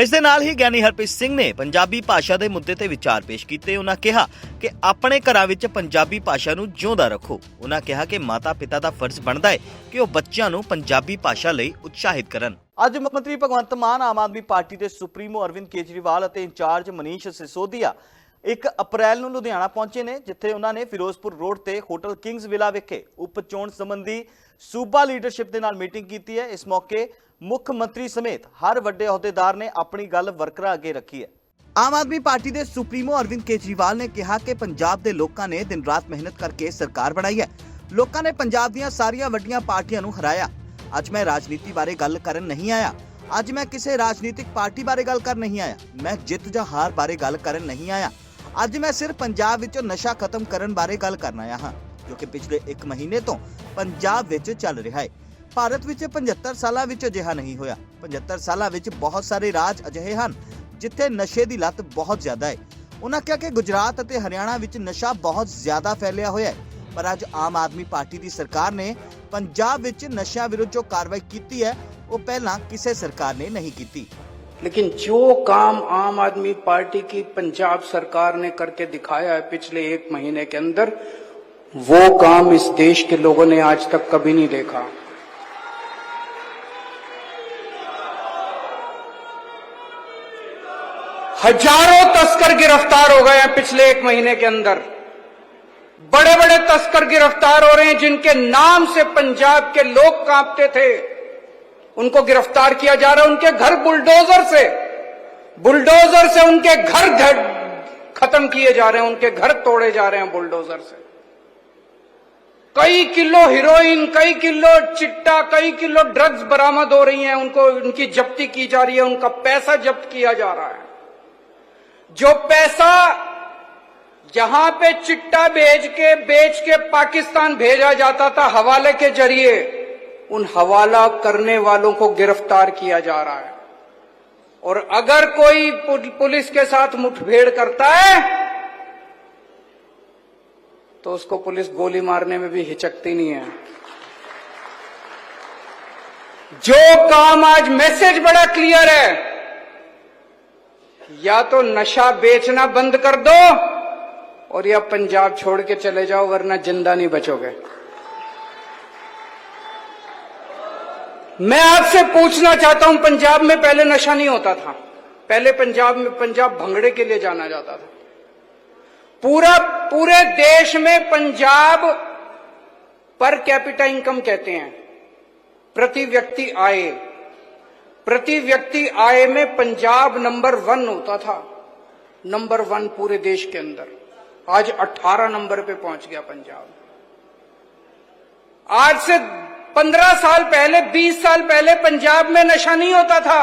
ਇਸ ਦੇ ਨਾਲ ਹੀ ਗਿਆਨੀ ਹਰਪ੍ਰੀਤ ਸਿੰਘ ਨੇ ਪੰਜਾਬੀ ਭਾਸ਼ਾ ਦੇ ਮੁੱਦੇ ਤੇ ਵਿਚਾਰ ਪੇਸ਼ ਕੀਤੇ। ਉਹਨਾਂ ਕਿਹਾ ਕਿ ਆਪਣੇ ਘਰਾਂ ਵਿੱਚ ਪੰਜਾਬੀ ਭਾਸ਼ਾ ਨੂੰ ਜਿਉਂਦਾ ਰੱਖੋ। ਉਹਨਾਂ ਕਿਹਾ ਕਿ ਮਾਤਾ-ਪਿਤਾ ਦਾ ਫਰਜ਼ ਬਣਦਾ ਹੈ ਕਿ ਉਹ ਬੱਚਿਆਂ ਨੂੰ ਪੰਜਾਬੀ ਭਾਸ਼ਾ ਲਈ ਉਤਸ਼ਾਹਿਤ ਕਰਨ। ਅੱਜ ਮੁੱਖ ਮੰਤਰੀ ਭਗਵੰਤ ਮਾਨ ਆਮ ਆਦਮੀ ਪਾਰਟੀ ਦੇ ਸੁਪਰੀਮੋ ਅਰਵਿੰਦ ਕੇਜਰੀਵਾਲ ਅਤੇ ਇੰਚਾਰਜ ਮਨੀਸ਼ ਸਿਸੋਦੀਆ 1 ਅਪ੍ਰੈਲ ਨੂੰ ਲੁਧਿਆਣਾ ਪਹੁੰਚੇ ਨੇ, ਜਿੱਥੇ ਉਹਨਾਂ ਨੇ ਫਿਰੋਜ਼ਪੁਰ ਰੋਡ ਤੇ ਹੋਟਲ ਕਿੰਗਸ ਵਿਲਾ ਵਿਖੇ ਉਪ ਚੋਣ ਸੰਬੰਧੀ ਸੂਬਾ ਲੀਡਰਸ਼ਿਪ ਦੇ ਨਾਲ ਮੀਟਿੰਗ ਕੀਤੀ ਹੈ। ਇਸ ਮੌਕੇ ਮੁੱਖ ਮੰਤਰੀ ਸਮੇਤ ਹਰ ਵੱਡੇ ਅਹੁਦੇਦਾਰ ਨੇ ਆਪਣੀ ਗੱਲ ਵਰਕਰਾਂ ਅੱਗੇ ਰੱਖੀ ਹੈ। ਆਮ ਆਦਮੀ ਪਾਰਟੀ ਦੇ ਸੁਪਰੀਮੋ ਅਰਵਿੰਦ ਕੇਜਰੀਵਾਲ ਨੇ ਕਿਹਾ ਕਿ ਪੰਜਾਬ ਦੇ ਲੋਕਾਂ ਨੇ ਦਿਨ ਰਾਤ ਮਿਹਨਤ ਕਰਕੇ ਸਰਕਾਰ ਬਣਾਈ ਹੈ। ਲੋਕਾਂ ਨੇ ਪੰਜਾਬ ਦੀਆਂ ਸਾਰੀਆਂ ਵੱਡੀਆਂ ਪਾਰਟੀਆਂ ਨੂੰ ਹਰਾਇਆ। ਅੱਜ ਮੈਂ ਰਾਜਨੀਤੀ ਬਾਰੇ ਗੱਲ ਕਰਨ ਨਹੀਂ ਆਇਆ। ਅੱਜ ਮੈਂ ਕਿਸੇ ਰਾਜਨੀਤਿਕ ਪਾਰਟੀ ਬਾਰੇ ਗੱਲ ਕਰਨ ਨਹੀਂ ਆਇਆ। ਮੈਂ ਜਿੱਤ ਜਾਂ ਹਾਰ ਬਾਰੇ ਗੱਲ ਕਰਨ ਨਹੀਂ ਆਇਆ। ਅੱਜ ਮੈਂ ਸਿਰਫ ਪੰਜਾਬ ਵਿੱਚੋਂ ਨਸ਼ਾ ਖਤਮ ਕਰਨ ਬਾਰੇ ਗੱਲ ਕਰਨ ਆਇਆ ਹਾਂ, ਜੋ ਕਿ ਪਿਛਲੇ 1 ਮਹੀਨੇ ਤੋਂ ਪੰਜਾਬ ਵਿੱਚ ਚੱਲ ਰਿਹਾ ਹੈ। ਭਾਰਤ ਵਿੱਚ 75 ਸਾਲਾਂ ਵਿੱਚ ਅਜਿਹਾ ਨਹੀਂ ਹੋਇਆ 75 ਸਾਲਾਂ ਵਿੱਚ ਬਹੁਤ ਸਾਰੇ ਰਾਜ ਅਜਿਹੇ ਹਨ ਜਿੱਥੇ ਨਸ਼ੇ ਦੀ ਲਤ ਬਹੁਤ ਜ਼ਿਆਦਾ ਹੈ ਉਹਨਾਂ ਕਿਹਾ ਕਿ ਗੁਜਰਾਤ ਅਤੇ ਹਰਿਆਣਾ ਵਿੱਚ ਨਸ਼ਾ ਬਹੁਤ ਜ਼ਿਆਦਾ ਫੈਲਿਆ ਹੋਇਆ ਹੈ ਪਰ ਅੱਜ ਆਮ ਆਦਮੀ ਪਾਰਟੀ ਦੀ ਸਰਕਾਰ ਨੇ ਪੰਜਾਬ ਵਿੱਚ ਨਸ਼ਿਆਂ ਵਿਰੁੱਧ ਜੋ ਕਾਰਵਾਈ ਕੀਤੀ ਹੈ ਉਹ ਪਹਿਲਾਂ ਕਿਸੇ ਸਰਕਾਰ ਨੇ ਨਹੀਂ ਕੀਤੀ लेकिन जो काम आम आदमी पार्टी की पंजाब सरकार ने करके दिखाया है पिछले एक महीने के अंदर वो काम इस देश के लोगों ने आज तक कभी नहीं देखा हज़ारों तस्कर गिरफ़्तार हो गए हैं पिछले एक महीने के अंदर। बड़े बड़े तस्कर गिरफ़्तार हो रहे हैं जिनके नाम से पंजाब के लोग कांपते थे। उनको गिरफ़्तार किया जा रहा है उनके घर बुलडोजर से। बुलडोजर से उनके घर घर खत्म किए जा रहे हैं, उनके घर तोड़े जा रहे हैं बुलडोजर से। कई किलो हीरोइन, कई किलो चिट्टा, कई किलो ड्रग्स बरामद हो रही हैं, उनको, उनकी जब्ती की जा रही है, उनका पैसा जब्त किया जा रहा है। जो पैसा जहाँ पे चिट्टा भेज के, बेच के पाकिस्तान भेजा जाता था हवाले के ज़रिए, उन हवाला करने वालों को गिरफ़्तार किया जा रहा है। और अगर कोई पुलिस के साथ मुठभेड़ करता है तो उसको पुलिस गोली मारने में भी हिचकती नहीं है। जो काम आज मैसेज बड़ा क्लियर है या तो नशा बेचना बंद कर दो और या पंजाब छोड़ के चले जाओ, वरना ज़िंदा नहीं बचोगे। मैं आपसे पूछना चाहता हूँ, पंजाब में पहले नशा नहीं होता था। पहले पंजाब में, पंजाब भंगड़े के लिए जाना जाता था। पूरा, पूरे देश में पंजाब पर कैपिटा इनकम कहते हैं। प्रति व्यक्ति आय प्रति व्यक्ति आय में पंजाब नंबर वन होता था नंबर वन पूरे देश के अंदर आज 18 नंबर पे पहुंच गया पंजाब आज से 15 साल पहले 20 साल पहले पंजाब में नशा नहीं होता था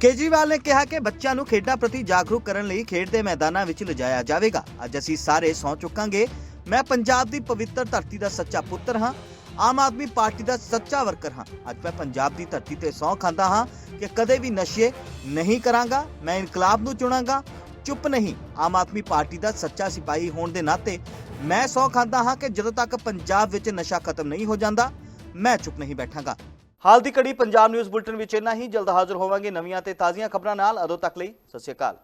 ਕੇਜਰੀਵਾਲ ਨੇ ਕਿਹਾ ਕਿ ਬੱਚਿਆਂ ਨੂੰ ਖੇਡਾਂ ਪ੍ਰਤੀ ਜਾਗਰੂਕ ਕਰਨ ਲਈ ਖੇਡ ਦੇ ਮੈਦਾਨਾਂ ਵਿੱਚ ਲਿਜਾਇਆ ਜਾਵੇਗਾ ਅੱਜ ਅਸੀਂ ਸਾਰੇ ਸੌਂ ਚੁੱਕਾਂਗੇ ਮੈਂ ਪੰਜਾਬ ਦੀ ਪਵਿੱਤਰ ਧਰਤੀ ਦਾ ਸੱਚਾ ਪੁੱਤਰ ਹਾਂ ਆਮ ਆਦਮੀ ਪਾਰਟੀ ਦਾ ਸੱਚਾ ਵਰਕਰ ਹਾਂ। ਅੱਜ ਮੈਂ ਪੰਜਾਬ ਦੀ ਧਰਤੀ ਤੇ ਸਹੁੰ ਖਾਂਦਾ ਹਾਂ ਕਿ ਕਦੇ ਵੀ ਨਸ਼ੇ ਨਹੀਂ ਕਰਾਂਗਾ, ਮੈਂ ਇਨਕਲਾਬ ਨੂੰ ਚੁਣਾਂਗਾ। ਚੁੱਪ ਨਹੀਂ, ਆਮ ਆਦਮੀ ਪਾਰਟੀ ਦਾ ਸੱਚਾ ਸਿਪਾਹੀ ਹੋਣ ਦੇ ਨਾਤੇ ਮੈਂ ਸਹੁੰ ਖਾਂਦਾ ਹਾਂ ਕਿ ਜਦੋਂ ਤੱਕ ਪੰਜਾਬ ਵਿੱਚ ਨਸ਼ਾ ਖਤਮ ਨਹੀਂ ਹੋ ਜਾਂਦਾ, ਮੈਂ ਚੁੱਪ ਨਹੀਂ ਬੈਠਾਂਗਾ। ਹਾਲ ਦੀ ਕੜੀ ਪੰਜਾਬ ਨਿਊਜ਼ ਬੁਲਟਨ ਵਿੱਚ ਇੰਨਾ ਹੀ। ਜਲਦ ਹਾਜ਼ਰ ਹੋਵਾਂਗੇ ਨਵੀਆਂ ਤੇ ਤਾਜ਼ੀਆਂ ਖਬਰਾਂ ਨਾਲ। ਅਦੋਂ ਤੱਕ ਲਈ ਸਤਿ ਸ਼੍ਰੀ ਅਕਾਲ।